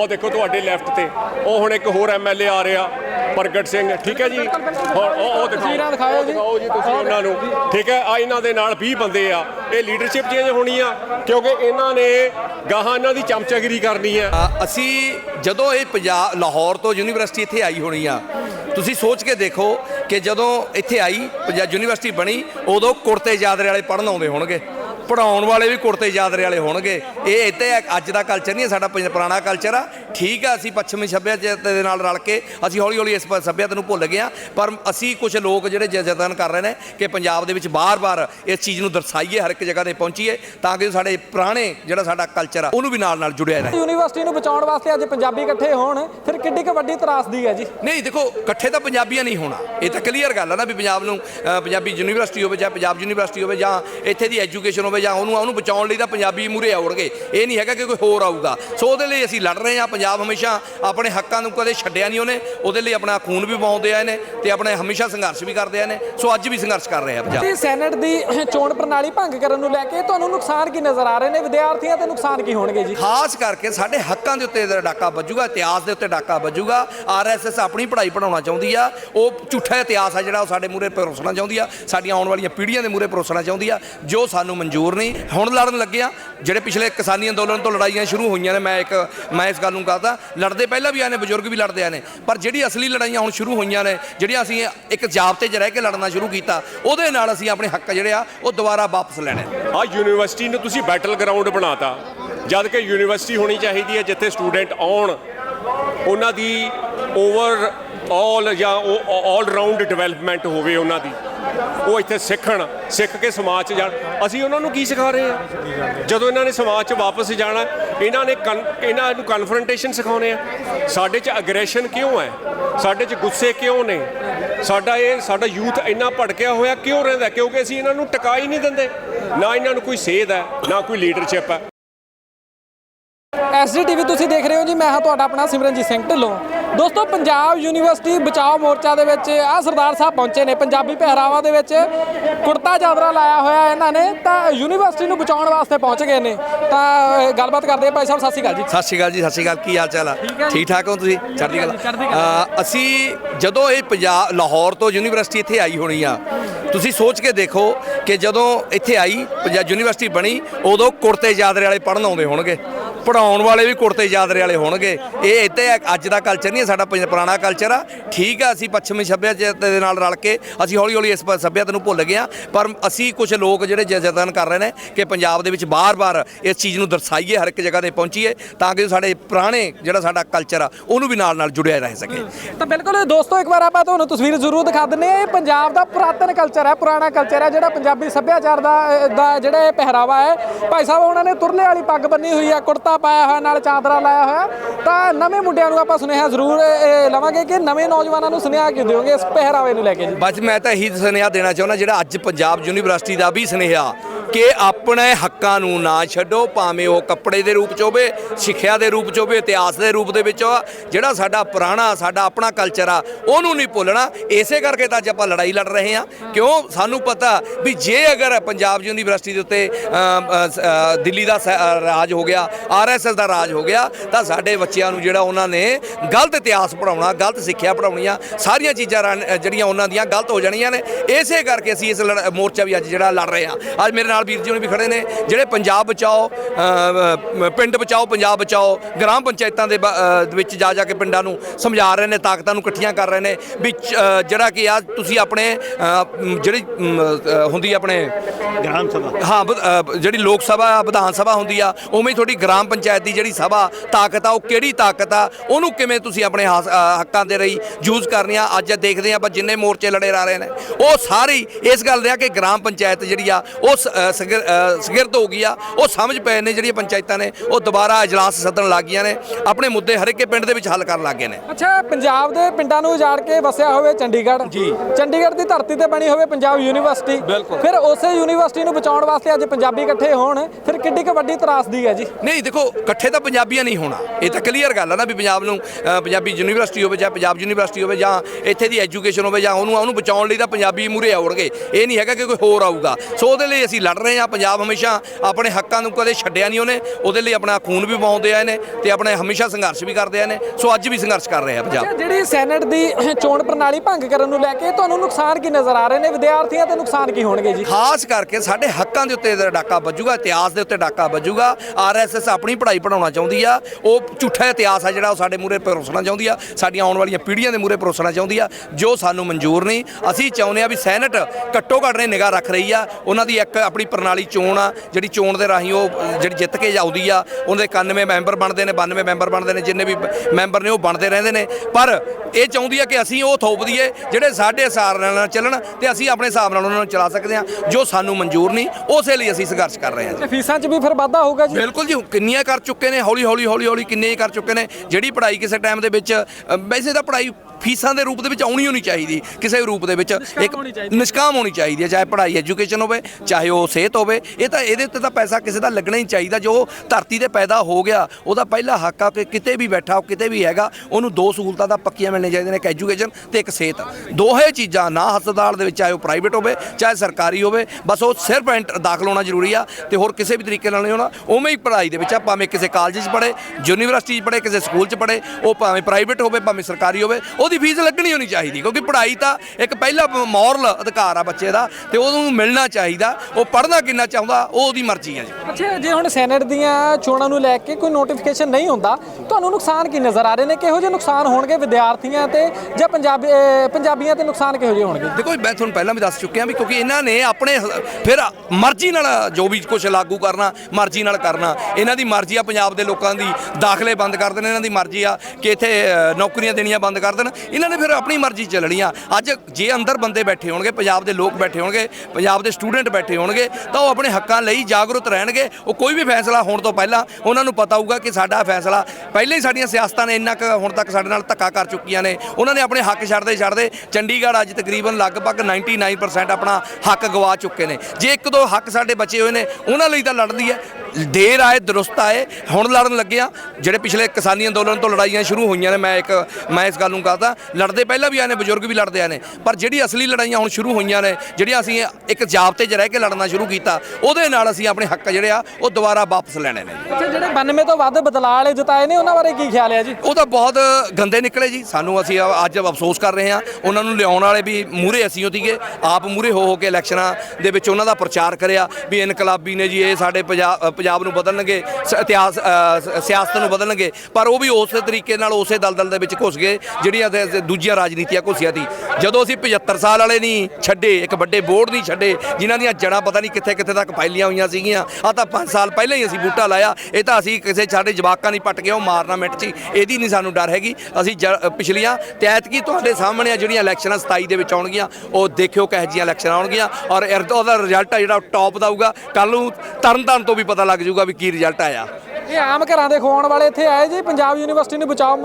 ਉਹ ਦੇਖੋ ਤੁਹਾਡੇ ਲੈਫਟ ਤੇ। ਉਹ ਹੁਣ ਇੱਕ ਹੋਰ ਐਮਐਲਏ ਆ ਰਿਹਾ ਪ੍ਰਗਟ ਸਿੰਘ। ਠੀਕ ਹੈ ਜੀ? ਹੁਣ ਉਹ ਉਹ ਤਸਵੀਰਾਂ ਦਿਖਾਓ ਜੀ। ਦਿਖਾਓ ਜੀ ਤੁਸੀਂ ਉਹਨਾਂ ਨੂੰ। ਠੀਕ ਹੈ? ਆ ਇਹਨਾਂ ਦੇ ਨਾਲ 20 ਬੰਦੇ ਆ। ਇਹ ਲੀਡਰਸ਼ਿਪ ਚੇਂਜ ਹੋਣੀ ਆ ਕਿਉਂਕਿ ਇਹਨਾਂ ਨੇ ਗਾਹਾਂ ਇਹਨਾਂ ਦੀ ਚਮਚਾਗਿਰੀ ਕਰਨੀ ਆ ਅਸੀਂ ਜਦੋਂ ਇਹ ਪੰਜਾਬ ਲਾਹੌਰ ਤੋਂ ਯੂਨੀਵਰਸਿਟੀ ਇੱਥੇ ਆਈ ਹੋਣੀ ਆ ਤੁਸੀਂ ਸੋਚ ਕੇ ਦੇਖੋ ਕਿ ਜਦੋਂ ਇੱਥੇ ਆਈ ਪੰਜਾਬ ਯੂਨੀਵਰਸਿਟੀ ਬਣੀ ਉਦੋਂ ਕੁੜਤੇ ਜਾਦਰੇ ਵਾਲੇ ਪੜਨ ਆਉਂਦੇ ਹੋਣਗੇ। ਪੜਾਉਣ ਵਾਲੇ ਵੀ ਕੁੜਤੇ ਜਾਦਰੇ ਵਾਲੇ ਹੋਣਗੇ। ਇਹ ਇੱਥੇ ਅੱਜ ਦਾ ਕਲਚਰ ਨਹੀਂ ਹੈ, ਸਾਡਾ ਪੰਜ- ਪੁਰਾਣਾ ਕਲਚਰ ਆ। ਠੀਕ ਆ, ਅਸੀਂ ਪੱਛਮੀ ਸੱਭਿਆਚਾਰ ਦੇ ਨਾਲ ਰਲ ਕੇ ਅਸੀਂ ਹੌਲੀ ਹੌਲੀ ਇਸ ਪ- ਸੱਭਿਅਤਾ ਨੂੰ ਭੁੱਲ ਗਏ ਆ। ਪਰ ਅਸੀਂ ਕੁਝ ਲੋਕ ਜਿਹੜੇ ਯਤਨ ਕਰ ਰਹੇ ਨੇ ਕਿ ਪੰਜਾਬ ਦੇ ਵਿੱਚ ਬਾਰ-ਬਾਰ ਇਸ ਚੀਜ਼ ਨੂੰ ਦਰਸਾਈਏ, ਹਰ ਇੱਕ ਜਗ੍ਹਾ ਤੇ ਪਹੁੰਚੀਏ, ਤਾਂ ਕਿ ਸਾਡੇ ਪੁਰਾਣੇ ਜਿਹੜਾ ਸਾਡਾ ਕਲਚਰ ਆ, ਉਹਨੂੰ ਵੀ ਨਾਲ ਨਾਲ ਜੁੜਿਆ ਰਹੇ। ਯੂਨੀਵਰਸਿਟੀ ਨੂੰ ਬਚਾਉਣ ਵਾਸਤੇ ਅੱਜ ਪੰਜਾਬੀ ਇਕੱਠੇ ਹੋਣ, ਫਿਰ ਕਿੱਡੀ ਕੁ ਵੱਡੀ ਤਰਾਸਦੀ ਹੈ ਜੀ। ਨਹੀਂ ਦੇਖੋ ਇਕੱਠੇ ਤਾਂ ਪੰਜਾਬੀਆਂ ਨਹੀਂ ਹੋਣਾ। ਇਹ ਤਾਂ ਕਲੀਅਰ ਗੱਲ ਆ ਨਾ ਵੀ ਪੰਜਾਬ ਨੂੰ ਅ, ਪੰਜਾਬੀ ਯੂਨੀਵਰਸਿਟੀ ਹੋਵੇ ਜਾਂ ਪੰਜਾਬ ਯੂਨੀਵਰਸਿਟੀ ਹੋਵੇ ਜਾਂ ਇੱਥੇ ਦੀ ਐਜੂਕੇਸ਼ਨ ਹੋਵੇ ਜਾਂ ਉਹਨੂੰ ਉਹਨੂੰ ਬਚਾਉਣ ਲਈ ਤਾਂ ਪੰਜਾਬੀ ਮੂਰੇ ਆਉਣਗੇ। ਇਹ ਨਹੀਂ ਹੈਗਾ ਕਿ ਕੋਈ ਹੋਰ ਆਊਗਾ। ਸੋ ਉਹਦੇ ਲਈ ਅਸੀਂ ਲੜ ਰਹੇ ਹਾਂ। ਪੰਜਾਬ ਹਮੇਸ਼ਾ ਆਪਣੇ ਹੱਕਾਂ ਨੂੰ ਕਦੇ ਛੱਡਿਆ ਨਹੀਂ ਉਹਨੇ। ਉਹਦੇ ਲਈ ਆਪਣਾ ਖੂਨ ਵੀ ਵਹਾਉਂਦੇ ਆਏ ਨੇ ਤੇ ਆਪਣੇ ਹਮੇਸ਼ਾ ਸੰਘਰਸ਼ ਵੀ ਕਰਦੇ ਆਏ ਨੇ। ਸੋ ਅੱਜ ਵੀ ਸੰਘਰਸ਼ ਕਰ ਰਹੇ ਆ ਪੰਜਾਬ। ਤੇ ਸੈਨੇਟ ਦੀ ਚੋਣ ਪ੍ਰਣਾਲੀ ਭੰਗ ਕਰਨ ਨੂੰ ਲੈ ਕੇ ਤੁਹਾਨੂੰ ਨੁਕਸਾਨ ਕੀ ਨਜ਼ਰ ਆ ਰਹੇ ਨੇ? ਵਿਦਿਆਰਥੀਆਂ ਤੇ ਨੁਕਸਾਨ ਕੀ ਹੋਣਗੇ ਜੀ? ਖਾਸ ਕਰਕੇ ਸਾਡੇ ਹੱਕਾਂ ਦੇ ਉੱਤੇ ਇਹਦਾ ਡਾਕਾ ਵੱਜੂਗਾ ਇਤਿਹਾਸ ਦੇ ਉੱਤੇ ਡਾਕਾ ਧੱਕਾ ਵੱਜੂਗਾ। ਆਰਐਸਐਸ ਆਪਣੀ ਪੜ੍ਹਾਈ ਪੜਾਉਣਾ ਚਾਹੁੰਦੀ ਆ। ਉਹ ਝੂਠਾ ਇਤਿਹਾਸ ਆ ਜਿਹੜਾ ਉਹ ਸਾਡੇ ਮੂਰੇ ਪਰੋਸਣਾ ਚਾਹੁੰਦੀ ਆ। ਸਾਡੀਆਂ ਆਉਣ ਵਾਲੀਆਂ ਪੀੜ੍ਹੀਆਂ ਦੇ ਮੂਰੇ ਪਰੋਸਣਾ ਚਾਹੁੰਦੀ ਆ। ਜੋ ਸਾਨੂੰ ਮਨਜ਼ੂਰ ਨਹੀਂ, ਹੁਣ ਲੜਨ ਲੱਗੇ ਆ ਜਿਹੜੇ ਪਿਛਲੇ ਕਿਸਾਨੀ ਅੰਦੋਲਨ ਤੋਂ ਲੜਾਈਆਂ ਸ਼ੁਰੂ ਹੋਈਆਂ ਨੇ, ਮੈਂ ਇੱਕ, ਮੈਂ ਇਸ ਗੱਲ ਨੂੰ ਕਹਦਾ, ਲੜਦੇ ਪਹਿਲਾਂ ਵੀ ਆਏ ਨੇ, ਬਜ਼ੁਰਗ ਵੀ ਲੜਦੇ ਆਏ ਨੇ। ਪਰ ਜਿਹੜੀ ਅਸਲੀ ਲੜਾਈਆਂ ਹੁਣ ਸ਼ੁਰੂ ਹੋਈਆਂ ਨੇ, ਜਿਹੜੀਆਂ ਅਸੀਂ ਇੱਕ ਜਾਬਤੇ 'ਚ ਰਹਿ ਕੇ ਲੜਨਾ ਸ਼ੁਰੂ ਕੀਤਾ, ਉਹਦੇ ਨਾਲ ਅਸੀਂ ਆਪਣੇ ਹੱਕ ਜਿਹੜੇ ਆ, ਉਹ ਦੁਬਾਰਾ ਵਾਪਸ ਲੈਣੇ। ਆ ਯੂਨੀਵਰਸਿਟੀ ਨੂੰ ਤੁਸੀਂ ਬੈਟਲ ਗਰਾਊਂਡ ਬਣਾਤਾ। ਜਦ ਕਿ ਯੂਨੀਵਰਸਿਟੀ ਹੋਣੀ ਚਾਹੀਦੀ ਹੈ ਜਿੱਥੇ ਸਟੂਡੈਂਟ ਆਉਣ। ਉਹਨਾਂ ਦੀ ਓਵਰ ਆਲ ਜਾਂ ਆਲ ਰਾਊਂਡ ਡਿਵੈਲਪਮੈਂਟ ਹੋਵੇ ਉਹਨਾਂ ਦੀ। ਉਹ ਇੱਥੇ ਸਿੱਖਣ, ਸਿੱਖ ਕੇ ਸਮਾਜ 'ਚ ਜਾਣ। ਅਸੀਂ ਉਹਨਾਂ ਨੂੰ ਕੀ ਸਿਖਾ ਰਹੇ ਆ ਜਦੋਂ ਇਹਨਾਂ ਨੇ ਸਮਾਜ 'ਚ ਵਾਪਸ ਜਾਣਾ, ਇਹਨਾਂ ਨੇ ਕਨ- ਇਹਨਾਂ ਨੂੰ ਕਨਫਰੰਟੇਸ਼ਨ ਸਿਖਾਉਣੇ ਆ। ਸਾਡੇ 'ਚ ਅਗਰੈਸ਼ਨ ਕਿਉਂ ਹੈ? ਸਾਡੇ 'ਚ ਗੁੱਸੇ ਕਿਉਂ ਨੇ? ਸਾਡਾ ਇਹ, ਸਾਡਾ ਯੂਥ ਇੰਨਾ ਭੜਕਿਆ ਹੋਇਆ ਕਿਉਂ ਰਹਿੰਦਾ? ਕਿਉਂਕਿ ਅਸੀਂ ਇਹਨਾਂ ਨੂੰ ਟਿਕਾ ਹੀ ਨਹੀਂ ਦਿੰਦੇ। ਨਾ ਇਹਨਾਂ ਨੂੰ ਕੋਈ ਸੇਧ ਹੈ, ਨਾ ਕੋਈ ਲੀਡਰਸ਼ਿਪ ਹੈ। ਐਸਡੀਟੀਵੀ ਤੁਸੀਂ ਦੇਖ ਰਹੇ ਹੋ ਜੀ ਮੈਂ ਹਾਂ ਤੁਹਾਡਾ ਆਪਣਾ ਸਿਮਰਨਜੀਤ ਸਿੰਘ ਢਿੱਲੋਂ। ਦੋਸਤੋ ਪੰਜਾਬ ਯੂਨੀਵਰਸਿਟੀ ਬਚਾਓ ਮੋਰਚਾ ਦੇ ਵਿੱਚ ਆ ਸਰਦਾਰ ਸਾਹਿਬ ਪਹੁੰਚੇ ਨੇ ਪੰਜਾਬੀ ਪਹਿਰਾਵਾ ਦੇ ਵਿੱਚ। ਕੁੜਤਾ ਚਾਦਰਾ ਲਾਇਆ ਹੋਇਆ ਇਹਨਾਂ ਨੇ ਤਾਂ ਯੂਨੀਵਰਸਿਟੀ ਨੂੰ ਬਚਾਉਣ ਵਾਸਤੇ ਪਹੁੰਚ ਗਏ ਨੇ। ਤਾਂ ਗੱਲਬਾਤ ਕਰਦੇ ਆ ਭਾਈ ਸਾਹਿਬ ਸਤਿ ਸ਼੍ਰੀ ਅਕਾਲ ਜੀ। ਸਤਿ ਸ਼੍ਰੀ ਅਕਾਲ ਜੀ ਸਤਿ ਸ਼੍ਰੀ ਅਕਾਲ ਕੀ ਹਾਲ ਚਾਲ ਆ? ਠੀਕ। ਠੀਕ ਹੋ ਤੁਸੀਂ ਚੜ੍ਹਦੀ ਕਲਾ। ਅਸੀਂ ਜਦੋਂ ਇਹ ਪੰਜਾਬ ਲਾਹੌਰ ਤੋਂ ਯੂਨੀਵਰਸਿਟੀ ਇੱਥੇ ਆਈ ਹੋਣੀ ਆ ਤੁਸੀਂ ਸੋਚ ਕੇ ਦੇਖੋ ਕਿ ਜਦੋਂ ਇੱਥੇ ਆਈ ਪੰਜਾਬ ਯੂਨੀਵਰਸਿਟੀ ਬਣੀ ਉਦੋਂ ਕੁੜਤੇ ਜਾਦਰੇ ਵਾਲੇ ਪੜਨ ਆਉਂਦੇ ਹੋਣਗੇ। ਪੜਾਉਣ ਵਾਲੇ ਵੀ ਕੁੜਤੇ ਯਾਦਰੇ ਵਾਲੇ ਹੋਣਗੇ। ਇਹ ਇੱਥੇ ਅੱਜ ਦਾ ਕਲਚਰ ਨਹੀਂ ਹੈ ਸਾਡਾ ਪੰਜ- ਪੁਰਾਣਾ ਕਲਚਰ ਆ। ਠੀਕ ਆ, ਅਸੀਂ ਪੱਛਮੀ ਸੱਭਿਆਚਾਰ ਦੇ ਨਾਲ ਰਲ ਕੇ ਅਸੀਂ ਹੌਲੀ ਹੌਲੀ ਇਸ ਪ- ਸੱਭਿਅਤਾ ਨੂੰ ਭੁੱਲ ਗਏ ਆ। ਪਰ ਅਸੀਂ ਕੁਝ ਲੋਕ ਜਿਹੜੇ ਜ- ਯਤਨ ਕਰ ਰਹੇ ਨੇ ਕਿ ਪੰਜਾਬ ਦੇ ਵਿੱਚ ਬਾਰ-ਬਾਰ ਇਸ ਚੀਜ਼ ਨੂੰ ਦਰਸਾਈਏ, ਹਰ ਇੱਕ ਜਗ੍ਹਾ ਤੇ ਪਹੁੰਚੀਏ, ਤਾਂ ਕਿ ਸਾਡੇ ਪੁਰਾਣੇ ਜਿਹੜਾ ਸਾਡਾ ਕਲਚਰ ਆ, ਉਹਨੂੰ ਵੀ ਨਾਲ ਨਾਲ ਜੁੜਿਆ ਰਹਿ ਸਕੇ। ਤਾਂ ਬਿਲਕੁਲ ਦੋਸਤੋ, ਇੱਕ ਵਾਰ ਆਪਾਂ ਤੁਹਾਨੂੰ ਤਸਵੀਰ ਜ਼ਰੂਰ ਦਿਖਾ ਦਿੰਨੇ ਇਹ ਪੰਜਾਬ ਦਾ ਪੁਰਾਤਨ ਕਲਚਰ ਹੈ ਪੁਰਾਣਾ ਕਲਚਰ ਹੈ ਜਿਹੜਾ ਪੰਜਾਬੀ ਸੱਭਿਆਚਾਰ ਦਾ ਦਾ ਜਿਹੜਾ ਇਹ ਪਹਿਰਾਵਾ ਹੈ। ਭਾਈ ਸਾਹਿਬ, ਉਹਨਾਂ ਨੇ ਤੁਰਲੇ ਵਾਲੀ ਪੱਗ ਬੰਨੀ ਹੋਈ ਆ, ਕੁੜਤਾ ਪਾਇਆ ਹੋਇਆ ਨਾਲ ਚਾਦਰਾ ਲਾਇਆ ਹੋਇਆ। ਤਾਂ ਨਵੇਂ ਮੁੰਡਿਆਂ ਨੂੰ ਆਪਾਂ ਸੁਨੇਹਾ ਜ਼ਰੂਰ ਲਵਾਂਗੇ ਕਿ ਨਵੇਂ ਨੌਜਵਾਨਾਂ ਨੂੰ ਸੁਨੇਹਾ ਕੀ ਦਿਓਗੇ ਇਸ ਪਹਿਰਾਵੇ ਨੂੰ ਲੈ ਕੇ ਜੀ? ਬਸ ਮੈਂ ਤਾਂ ਇਹੀ ਸੁਨੇਹਾ ਦੇਣਾ ਚਾਹੁੰਦਾ ਜਿਹੜਾ ਅੱਜ ਪੰਜਾਬ ਯੂਨੀਵਰਸਿਟੀ ਦਾ ਵੀ ਸੁਨੇਹਾ ਕਿ ਆਪਣੇ ਹੱਕਾਂ ਨੂੰ ਨਾ ਛੱਡੋ ਭਾਵੇਂ ਉਹ ਕੱਪੜੇ ਦੇ ਰੂਪ ਚ ਹੋਵੇ ਸਿੱਖਿਆ ਦੇ ਰੂਪ ਚ ਹੋਵੇ ਇਤਿਹਾਸ ਦੇ ਰੂਪ ਦੇ ਵਿੱਚ ਜਿਹੜਾ ਸਾਡਾ ਪੁਰਾਣਾ ਸਾਡਾ ਆਪਣਾ ਕਲਚਰ ਆ ਉਹਨੂੰ ਨਹੀਂ ਭੁੱਲਣਾ। ਇਸੇ ਕਰਕੇ ਤਾਂ ਅੱਜ ਆਪਾਂ ਲੜਾਈ ਲੜ ਰਹੇ ਹਾਂ। ਕਿਉਂ? ਸਾਨੂੰ ਪਤਾ ਵੀ ਜੇ ਅਗਰ ਪੰਜਾਬ ਯੂਨੀਵਰਸਿਟੀ ਦੇ ਉੱਤੇ ਅਮ, ਦਿੱਲੀ ਦਾ ਰਾਜ ਹੋ ਗਿਆ ਆਰਐਸਐਸ ਦਾ ਰਾਜ ਹੋ ਗਿਆ ਤਾਂ ਸਾਡੇ ਬੱਚਿਆਂ ਨੂੰ ਜਿਹੜਾ ਉਹਨਾਂ ਨੇ ਗਲਤ ਇਤਿਹਾਸ ਪੜਾਉਣਾ ਗਲਤ ਸਿੱਖਿਆ ਪੜਾਉਣੀਆਂ ਸਾਰੀਆਂ ਚੀਜ਼ਾਂ ਜਿਹੜੀਆਂ ਉਹਨਾਂ ਦੀਆਂ ਗਲਤ ਹੋ ਜਾਣੀਆਂ ਨੇ। ਇਸੇ ਕਰਕੇ ਅਸੀਂ ਇਸ ਮੋਰਚਾ ਵੀ ਅੱਜ ਜਿਹੜਾ ਲੜ ਰਹੇ ਹਾਂ। ਅੱਜ ਮੇਰੇ ਨਾਲ ਵੀਰ ਜੀ ਹੋਣੀ ਵੀ ਖੜੇ ਨੇ ਜਿਹੜੇ ਪੰਜਾਬ ਬਚਾਓ ਪਿੰਡ ਬਚਾਓ ਪੰਜਾਬ ਬਚਾਓ ਗ੍ਰਾਮ ਪੰਚਾਇਤਾਂ ਦੇ ਵਿੱਚ ਜਾ ਜਾ ਕੇ ਪਿੰਡਾਂ ਨੂੰ ਸਮਝਾ ਰਹੇ ਨੇ ਤਾਕਤਾਂ ਨੂੰ ਇਕੱਠੀਆਂ ਕਰ ਰਹੇ ਨੇ। ਵੀ ਜਿਹੜਾ ਕਿ ਆ ਤੁਸੀਂ ਆਪਣੇ ਜਿਹੜੀ ਹੁੰਦੀ ਆ ਆਪਣੇ ਗ੍ਰਾਮ ਸਭਾ। ਹਾਂ ਜਿਹੜੀ ਲੋਕ ਸਭਾ ਵਿਧਾਨ ਸਭਾ ਹੁੰਦੀ ਆ ਉਵੇਂ ਹੀ ਤੁਹਾਡੀ ਗ੍ਰਾਮ ਪੰਚਾਇਤ ਦੀ ਜਿਹੜੀ ਸਭਾ ਤਾਕਤ ਆ ਉਹ ਕਿਹੜੀ ਤਾਕਤ ਆ? ਉਹਨੂੰ ਕਿਵੇਂ ਤੁਸੀਂ ਆਪਣੇ ਹੱਕਾਂ ਦੇ ਲਈ ਯੂਜ਼ ਕਰਨੀ ਆ? ਅੱਜ ਦੇਖਦੇ ਆ ਆਪਾਂ ਜਿੰਨੇ ਮੋਰਚੇ ਲੜੇ ਆ ਰਹੇ ਨੇ। ਉਹ ਸਾਰੇ ਇਸ ਗੱਲ ਦੇ ਆ ਕਿ ਗ੍ਰਾਮ ਪੰਚਾਇਤ ਜਿਹੜੀ ਆ ਉਹ ਸਗਿਰਦ ਹੋ ਗਈ ਆ। ਉਹ ਸਮਝ ਪਏ ਨੇ ਜਿਹੜੀਆਂ ਪੰਚਾਇਤਾਂ ਨੇ ਉਹ ਦੁਬਾਰਾ ਇਜਲਾਸ ਸੱਦਣ ਲੱਗ ਗਈਆਂ ਨੇ। ਆਪਣੇ ਮੁੱਦੇ ਹਰ ਇੱਕ ਪਿੰਡ ਦੇ ਵਿੱਚ ਹੱਲ ਕਰਨ ਲੱਗ ਗਏ ਨੇ। ਅੱਛਾ ਪੰਜਾਬ ਦੇ ਪਿੰਡਾਂ ਨੂੰ ਉਜਾੜ ਕੇ ਵਸਿਆ ਹੋਵੇ ਚੰਡੀਗੜ੍ਹ। ਜੀ। ਚੰਡੀਗੜ੍ਹ ਦੀ ਧਰਤੀ ਤੇ ਬਣੀ ਹੋਵੇ ਪੰਜਾਬ ਯੂਨੀਵਰਸਿਟੀ। ਬਿਲਕੁਲ। ਫਿਰ ਉਸੇ ਯੂਨੀਵਰਸਿਟੀ ਨੂੰ ਬਚਾਉਣ ਵਾਸਤੇ ਅੱਜ ਪੰਜਾਬੀ ਇਕੱਠੇ ਹੋਣ ਫਿਰ ਕਿੱਡੀ ਕੁ ਵੱਡੀ ਤਰਾਸਦੀ ਹੈ ਜੀ। ਨਹੀਂ ਦੇਖੋ ਇਕੱਠੇ ਤਾਂ ਪੰਜਾਬੀਆਂ ਨਹੀਂ ਹੋਣਾ। ਇਹ ਤਾਂ ਕਲੀਅਰ ਗੱਲ ਆ ਨਾ ਵੀ ਪੰਜਾਬ ਨੂੰ ਪੰਜਾਬੀ ਯੂਨੀਵਰਸਿਟੀ ਹੋਵੇ ਜਾਂ ਪੰਜਾਬ ਯੂਨੀਵਰਸਿਟੀ ਹੋਵੇ ਜਾਂ ਇੱਥੇ ਦੀ ਐਜੂਕੇਸ਼ਨ ਹੋਵੇ ਜਾਂ ਉਹਨੂੰ ਉਹਨੂੰ ਬਚਾਉਣ ਲਈ ਤਾਂ ਪੰਜਾਬੀ ਮੂਰੇ ਆਉਣਗੇ। ਇਹ ਨਹੀਂ ਹੈਗਾ ਕਿ ਕੋਈ ਹੋਰ ਆਊਗਾ। ਸੋ ਉਹਦੇ ਲਈ ਅਸੀਂ ਲੜ ਰਹੇ ਹਾਂ ਪੰਜਾਬ ਹਮੇਸ਼ਾ ਆਪਣੇ ਹੱਕਾਂ ਨੂੰ ਕਦੇ ਛੱਡਿਆ ਨਹੀਂ ਉਹਨੇ। ਉਹਦੇ ਲਈ ਆਪਣਾ ਖੂਨ ਵੀ ਵਹਾਉਂਦੇ ਆਏ ਨੇ ਤੇ ਆਪਣੇ ਹਮੇਸ਼ਾ ਸੰਘਰਸ਼ ਵੀ ਕਰਦੇ ਆਏ ਨੇ। ਸੋ ਅੱਜ ਵੀ ਸੰਘਰਸ਼ ਕਰ ਰਹੇ ਆ ਪੰਜਾਬ। ਜਿਹੜੀ ਸੈਨੇਟ ਦੀ ਚੋਣ ਪ੍ਰਣਾਲੀ ਭੰਗ ਕਰਨ ਨੂੰ ਲੈ ਕੇ ਤੁਹਾਨੂੰ ਨੁਕਸਾਨ ਕੀ ਨਜ਼ਰ ਆ ਰਹੇ ਨੇ? ਵਿਦਿਆਰਥੀਆਂ ਤੇ ਨੁਕਸਾਨ ਕੀ ਹੋਣਗੇ ਜੀ? ਖਾਸ ਕਰਕੇ ਸਾਡੇ ਹੱਕਾਂ ਦੇ ਉੱਤੇ ਡਾਕਾ ਵੱਜੂਗਾ ਇਤਿਹਾਸ ਦੇ ਉੱਤੇ ਡਾਕਾ ਵੱਜੂਗਾ। ਆਰਐਸਐਸ ਆਪਣੀ ਪੜ੍ਹਾਈ ਪੜਾਉਣਾ ਚਾਹੁੰਦੀ ਆ ਉਹ ਝੂਠਾ ਇਤਿਹਾਸ ਆ ਜਿਹੜਾ ਉਹ ਸਾਡੇ ਮੂਰੇ ਪਰੋਸਣਾ ਚਾਹੁੰਦੀ ਆ ਸਾਡੀਆਂ ਆਉਣ ਵਾਲੀਆਂ ਪੀੜ੍ਹੀਆਂ ਦੇ ਮੂਰੇ ਪਰੋਸਣਾ ਚਾਹੁੰਦੀ ਆ ਜੋ ਸਾਨੂੰ ਮਨਜ਼ੂਰ ਨਹੀਂ। ਅਸੀਂ ਚਾਹੁੰਦੇ ਆ ਵੀ ਸੈਨੇਟ ਘੱਟੋ ਘੱਟ ਨੇ ਨਿਗਾਹ ਰੱਖ ਰਹੀ ਆ ਉਹਨਾਂ ਦੀ ਇੱਕ ਆਪਣੀ ਪ੍ਰਣਾਲੀ ਚੋਣ ਆ ਜਿਹੜੀ ਚੋਣ ਦੇ ਰਾਹੀਂ ਉਹ ਜਿਹੜੀ ਜਿੱਤ ਕੇ ਆਉਂਦੀ ਆ ਉਹਦੇ 91 ਮੈਂਬਰ ਬਣਦੇ ਨੇ 92 ਮੈਂਬਰ ਬਣਦੇ ਨੇ ਜਿੰਨੇ ਵੀ ਮੈਂਬਰ ਨੇ ਉਹ ਬਣਦੇ ਰਹਿੰਦੇ ਨੇ। ਪਰ ਇਹ ਚਾਹੁੰਦੀ ਆ ਕਿ ਅਸੀਂ ਉਹ ਥੋਪ ਦਈਏ ਜਿਹੜੇ ਸਾਡੇ ਹਿਸਾਬ ਨਾਲ ਚੱਲਣ ਤੇ ਅਸੀਂ ਆਪਣੇ ਹਿਸਾਬ ਨਾਲ ਉਹਨਾਂ ਨੂੰ ਚਲਾ ਸਕਦੇ ਹਾਂ ਜੋ ਸਾਨੂੰ ਮਨਜ਼ੂਰ ਨਹੀਂ ਉਸੇ ਲਈ ਅਸੀਂ ਸੰਘਰਸ਼ ਕਰ ਰਹੇ ਹਾਂ ਫੀਸਾਂ 'ਚ ਵੀ ਫਿਰ ਵਾਧਾ ਹੋਊਗਾ ਜੀ? ਬਿਲਕੁਲ ਜੀ ਕਿੰਨੀਆਂ ਕਰ ਚੁੱਕੇ ਨੇ? ਹੌਲੀ ਹੌਲੀ ਹੌਲੀ ਹੌਲੀ ਕਿੰਨੇ ਕਰ ਚੁੱਕੇ ਨੇ? ਜਿਹੜੀ ਪੜ੍ਹਾਈ ਕਿਸੇ ਟਾਈਮ ਦੇ ਵਿੱਚ ਵੈਸੇ ਤਾਂ ਪੜ੍ਹਾਈ ਫੀਸਾਂ ਦੇ ਰੂਪ ਦੇ ਵਿੱਚ ਆਉਣੀ ਹੋਣੀ ਚਾਹੀਦੀ। ਕਿਸੇ ਰੂਪ ਦੇ ਵਿੱਚ ਇੱਕ। ਨਿਸ਼ਕਾਮ ਹੋਣੀ ਚਾਹੀਦੀ ਹੈ ਚਾਹੇ ਪੜ੍ਹਾਈ ਐਜੂਕੇਸ਼ਨ ਹੋਵੇ ਚਾਹੇ ਉਹ ਸਿਹਤ ਹੋਵੇ। ਇਹ ਤਾਂ ਇਹਦੇ ਉੱਤੇ ਤਾਂ ਪੈਸਾ ਕਿਸੇ ਦਾ ਲੱਗਣਾ ਹੀ ਚਾਹੀਦਾ। ਜੋ ਧਰਤੀ ਤੇ ਪੈਦਾ ਹੋ ਗਿਆ ਉਹਦਾ ਪਹਿਲਾ ਹੱਕ ਆ ਕਿ ਕਿਤੇ ਵੀ ਬੈਠਾ ਹੋ ਕਿਤੇ ਵੀ ਹੈਗਾ ਉਹਨੂੰ ਦੋ ਸਹੂਲਤਾਂ ਤਾਂ ਪੱਕੀਆਂ ਮਿਲਣੀਆਂ ਚਾਹੀਦੀਆਂ ਨੇ ਇੱਕ ਐਜੂਕੇਸ਼ਨ ਤੇ ਇੱਕ ਸਿਹਤ। ਦੋਹੇ ਚੀਜ਼ਾਂ ਨਾ ਹਸਪਤਾਲ ਦੇ ਵਿੱਚ ਚਾਹੇ ਉਹ ਪ੍ਰਾਈਵੇਟ ਹੋਵੇ ਚਾਹੇ ਸਰਕਾਰੀ ਹੋਵੇ ਬਸ ਉਹ ਸਿਰਫ ਐਂਟਰ ਦਾਖਲ ਹੋਣਾ ਜ਼ਰੂਰੀ ਆ ਤੇ ਹੋਰ ਕਿਸੇ ਵੀ ਤਰੀਕੇ ਨਾਲ ਨਹੀਂ ਹੋਣਾ। ਉਵੇਂ ਹੀ ਪੜ੍ਹਾਈ ਦੇ ਵਿੱਚ ਆ ਭਾਵੇਂ ਕਿਸੇ ਕਾਲਜ 'ਚ ਪੜ੍ਹੇ ਯੂਨੀਵਰਸਿਟੀ 'ਚ ਪੜ੍ਹੇ ਕਿਸੇ ਸਕੂਲ 'ਚ ਪੜ੍ਹੇ ਉਹ ਭਾਵੇਂ ਪ੍ਰਾਈਵੇਟ ਹੋਵੇ ਭਾਵੇਂ ਸਰਕਾਰੀ ਹੋਵੇ ਉਹਦੀ ਫੀਸ ਲੱਗਣੀ ਹੋਣੀ ਚਾਹੀਦੀ, ਕਿਉਂਕਿ ਪੜ੍ਹਾਈ ਤਾਂ ਇੱਕ ਪਹਿਲਾ ਮੋਰਲ ਅਧਿਕਾਰ ਆ ਬੱਚੇ ਦਾ ਤੇ ਉਹਨੂੰ ਮਿਲਣਾ ਚਾਹੀਦਾ, ਉਹ ਪੜ੍ਹਨਾ ਕਿੰਨਾ ਚਾਹੁੰਦਾ, ਉਹ ਉਹਦੀ ਮਰਜ਼ੀ ਆ ਜੀ। ਅੱਛਾ ਜੇ ਹੁਣ ਸੈਨੇਟ ਦੀਆਂ ਚੋਣਾਂ ਨੂੰ ਲੈ ਕੇ ਕੋਈ ਨੋਟੀਫਿਕੇਸ਼ਨ ਨਹੀਂ ਹੁੰਦਾ, ਤੁਹਾਨੂੰ ਨੁਕਸਾਨ ਕੀ ਨਜ਼ਰ ਆ ਰਹੇ ਨੇ? ਕਿਹੋ ਜਿਹੇ ਨੁਕਸਾਨ ਹੋਣਗੇ ਵਿਦਿਆਰਥੀਆਂ ਤੇ ਜਾਂ ਪੰਜਾਬੀ ਪੰਜਾਬੀਆਂ ਤੇ ਨੁਕਸਾਨ ਕਿਹੋ ਜਿਹੇ ਹੋਣਗੇ? ਦੇਖੋ, ਮੈਂ ਤੁਹਾਨੂੰ ਪਹਿਲਾਂ ਵੀ ਦੱਸ ਚੁੱਕਿਆ ਵੀ ਕਿਉਂਕਿ ਇਹਨਾਂ ਨੇ ਆਪਣੇ ਫਿਰ ਮਰਜ਼ੀ ਨਾਲ ਜੋ ਵੀ ਕੁਝ ਲਾਗੂ ਕਰਨਾ, ਮਰਜ਼ੀ ਨਾਲ ਕਰਨਾ। ਇਹਨਾਂ ਦੀ ਮਰਜ਼ੀ ਆ, ਪੰਜਾਬ ਦੇ ਲੋਕਾਂ ਦੀ ਦਾਖਲੇ ਬੰਦ ਕਰ ਦੇਣ, ਇਹਨਾਂ ਦੀ ਮਰਜ਼ੀ ਆ ਕਿ ਇੱਥੇ ਨੌਕਰੀਆਂ ਦੇਣੀਆਂ ਬੰਦ ਕਰ ਦੇਣ। ਇਹਨਾਂ ਨੇ ਫਿਰ ਆਪਣੀ ਮਰਜ਼ੀ ਚੱਲਣੀ ਆ ਅੱਜ ਜੇ ਅੰਦਰ ਬੰਦੇ ਬੈਠੇ ਹੋਣਗੇ, ਪੰਜਾਬ ਦੇ ਲੋਕ ਬੈਠੇ ਹੋਣਗੇ, ਪੰਜਾਬ ਦੇ ਸਟੂਡੈਂਟ ਬੈਠੇ ਹੋਣਗੇ, ਤਾਂ ਉਹ ਆਪਣੇ ਹੱਕਾਂ ਲਈ ਜਾਗਰੂਕ ਰਹਿਣਗੇ। ਉਹ ਕੋਈ ਵੀ ਫੈਸਲਾ ਹੋਣ ਤੋਂ ਪਹਿਲਾਂ ਉਹਨਾਂ ਨੂੰ ਪਤਾ ਹੋਊਗਾ ਕਿ ਸਾਡਾ ਫੈਸਲਾ ਪਹਿਲਾਂ ਹੀ ਸਾਡੀਆਂ ਸਿਆਸਤਾਂ ਨੇ ਇੰਨਾ ਕੁ ਹੁਣ ਤੱਕ ਸਾਡੇ ਨਾਲ ਧੱਕਾ ਕਰ ਚੁੱਕੀਆਂ ਨੇ। ਉਹਨਾਂ ਨੇ ਆਪਣੇ ਹੱਕ ਛੱਡਦੇ ਛੱਡਦੇ ਚੰਡੀਗੜ੍ਹ ਅੱਜ ਤਕਰੀਬਨ ਲਗਭਗ 99% ਆਪਣਾ ਹੱਕ ਗਵਾ ਚੁੱਕੇ ਨੇ। ਜੇ ਇੱਕ ਦੋ ਹੱਕ ਸਾਡੇ ਬਚੇ ਹੋਏ ਨੇ, ਉਹਨਾਂ ਲਈ ਤਾਂ ਲੜਦੀ ਹੈ। ਦੇਰ ਆਏ ਦਰੁਸਤ ਆਏ ਹੁਣ ਲੜਨ ਲੱਗੇ ਆ। ਜਿਹੜੇ ਪਿਛਲੇ ਕਿਸਾਨੀ ਅੰਦੋਲਨ ਤੋਂ ਲੜਾਈਆਂ ਸ਼ੁਰੂ ਹੋਈਆਂ ਨੇ ਮੈਂ ਇੱਕ ਮੈਂ ਇਸ ਗੱਲ ਨੂੰ ਕਹਦਾ ਲੜਦੇ ਪਹਿਲਾਂ ਵੀ ਆਏ ਨੇ ਬਜ਼ੁਰਗ ਵੀ ਲੜਦੇ ਆਏ ਨੇ ਪਰ ਜਿਹੜੀ ਅਸਲੀ ਲੜਾਈਆਂ ਹੁਣ ਸ਼ੁਰੂ ਹੋਈਆਂ ਨੇ ਜਿਹੜੀਆਂ ਅਸੀਂ ਇੱਕ ਜਾਬਤੇ 'ਚ ਰਹਿ ਕੇ ਲੜਨਾ ਸ਼ੁਰੂ ਕੀਤਾ ਉਹਦੇ ਨਾਲ ਅਸੀਂ ਆਪਣੇ ਹੱਕ ਜਿਹੜੇ ਆ ਉਹ ਦੁਬਾਰਾ ਵਾਪਸ ਲੈਣੇ ਨੇ ਅੱਛਾ ਜਿਹੜੇ 92 ਤੋਂ ਵੱਧ ਬਦਲਾਅ ਵਾਲੇ ਜਿਤਾਏ ਨੇ ਉਹਨਾਂ ਬਾਰੇ ਕੀ ਖਿਆਲ ਹੈ ਜੀ? ਉਹ ਤਾਂ ਬਹੁਤ ਗੰਦੇ ਨਿਕਲੇ ਜੀ। ਸਾਨੂੰ ਅਸੀਂ ਅੱਜ ਅਫਸੋਸ ਕਰ ਰਹੇ ਹਾਂ। ਉਹਨਾਂ ਨੂੰ ਲਿਆਉਣ ਵਾਲੇ ਵੀ ਮੂਰੇ ਅਸੀਂ ਉਹ ਸੀਗੇ। ਆਪ ਮੂਰੇ ਹੋ ਹੋ ਕੇ ਇਲੈਕਸ਼ਨਾਂ ਦੇ ਵਿੱਚ ਉਹਨਾਂ ਦਾ ਪ੍ਰਚਾਰ ਕਰਿਆ ਵੀ ਇਨਕਲਾਬੀ ਨੇ ਜੀ ਇਹ ਸਾਡੇ ਪੰਜਾਬ ਪੰਜਾਬ ਨੂੰ ਬਦਲਣਗੇ, ਸ- ਇਤਿਹਾਸ ਸਿਆਸਤ ਨੂੰ ਬਦਲਣਗੇ, ਪਰ ਉਹ ਵੀ ਉਸੇ ਤਰੀਕੇ ਨਾਲ ਉਸੇ ਦਲਦਲ ਦੇ ਵਿੱਚ ਘੁਸ ਗਏ, ਜਿਹੜੀਆਂ ਦੂਜੀਆਂ ਰਾਜਨੀਤੀਆਂ ਘੁਸਿਆ ਸੀ। ਜਦੋਂ ਅਸੀਂ 75 ਸਾਲ ਵਾਲੇ ਨਹੀਂ ਛੱਡੇ, ਇੱਕ ਵੱਡੇ ਬੋਰਡ ਨਹੀਂ ਛੱਡੇ, ਜਿਨ੍ਹਾਂ ਦੀਆਂ ਜੜਾਂ ਪਤਾ ਨਹੀਂ ਕਿੱਥੇ ਕਿੱਥੇ ਤੱਕ ਫੈਲੀਆਂ ਹੋਈਆਂ ਸੀਗੀਆਂ ਆ ਤਾਂ 5 ਸਾਲ ਪਹਿਲਾਂ ਹੀ ਅਸੀਂ ਬੂਟਾ ਲਾਇਆ, ਇਹ ਤਾਂ ਅਸੀਂ ਕਿਸੇ ਸਾਡੇ ਜਵਾਕਾਂ ਨਹੀਂ ਪੱਟ ਕੇ ਉਹ ਮਾਰਨਾ ਮਿੰਟ 'ਚ ਇਹਦੀ ਨਹੀਂ ਸਾਨੂੰ ਡਰ ਹੈਗੀ। ਅਸੀਂ ਜ- ਪਿਛਲੀਆਂ, ਤੇ ਤੁਹਾਡੇ ਸਾਹਮਣੇ ਆ ਜਿਹੜੀਆਂ ਇਲੈਕਸ਼ਨਾਂ 27 ਦੇ ਵਿੱਚ ਆਉਣਗੀਆਂ, ਉਹ ਦੇਖਿਓ ਕਿਹੋ ਜਿਹੀਆਂ ਇਲੈਕਸ਼ਨਾਂ ਆਉਣਗੀਆਂ, ਔਰ ਉਹਦਾ ਰਿਜ਼ਲਟ ਆ ਜਿਹੜਾ ਟੌਪ ਦਾ ਆਊਗਾ ਕੱਲ ਨੂੰ ਤਰਨ ਤਾਰਨ ਤੋਂ ਵੀ ਪਤਾ ਲੱਗ ਜਾਊਗਾ ਵੀ ਕੀ ਰਿਜ਼ਲਟ ਆਇਆ। ਇਹ ਆਮ ਘਰਾਂ ਦੇ ਖਵਾਉਣ ਵਾਲੇ ਇੱਥੇ ਆਏ ਜੀ ਪੰਜਾਬ ਯੂਨੀਵਰਸਿਟੀ ਨੂੰ ਬਚਾਉ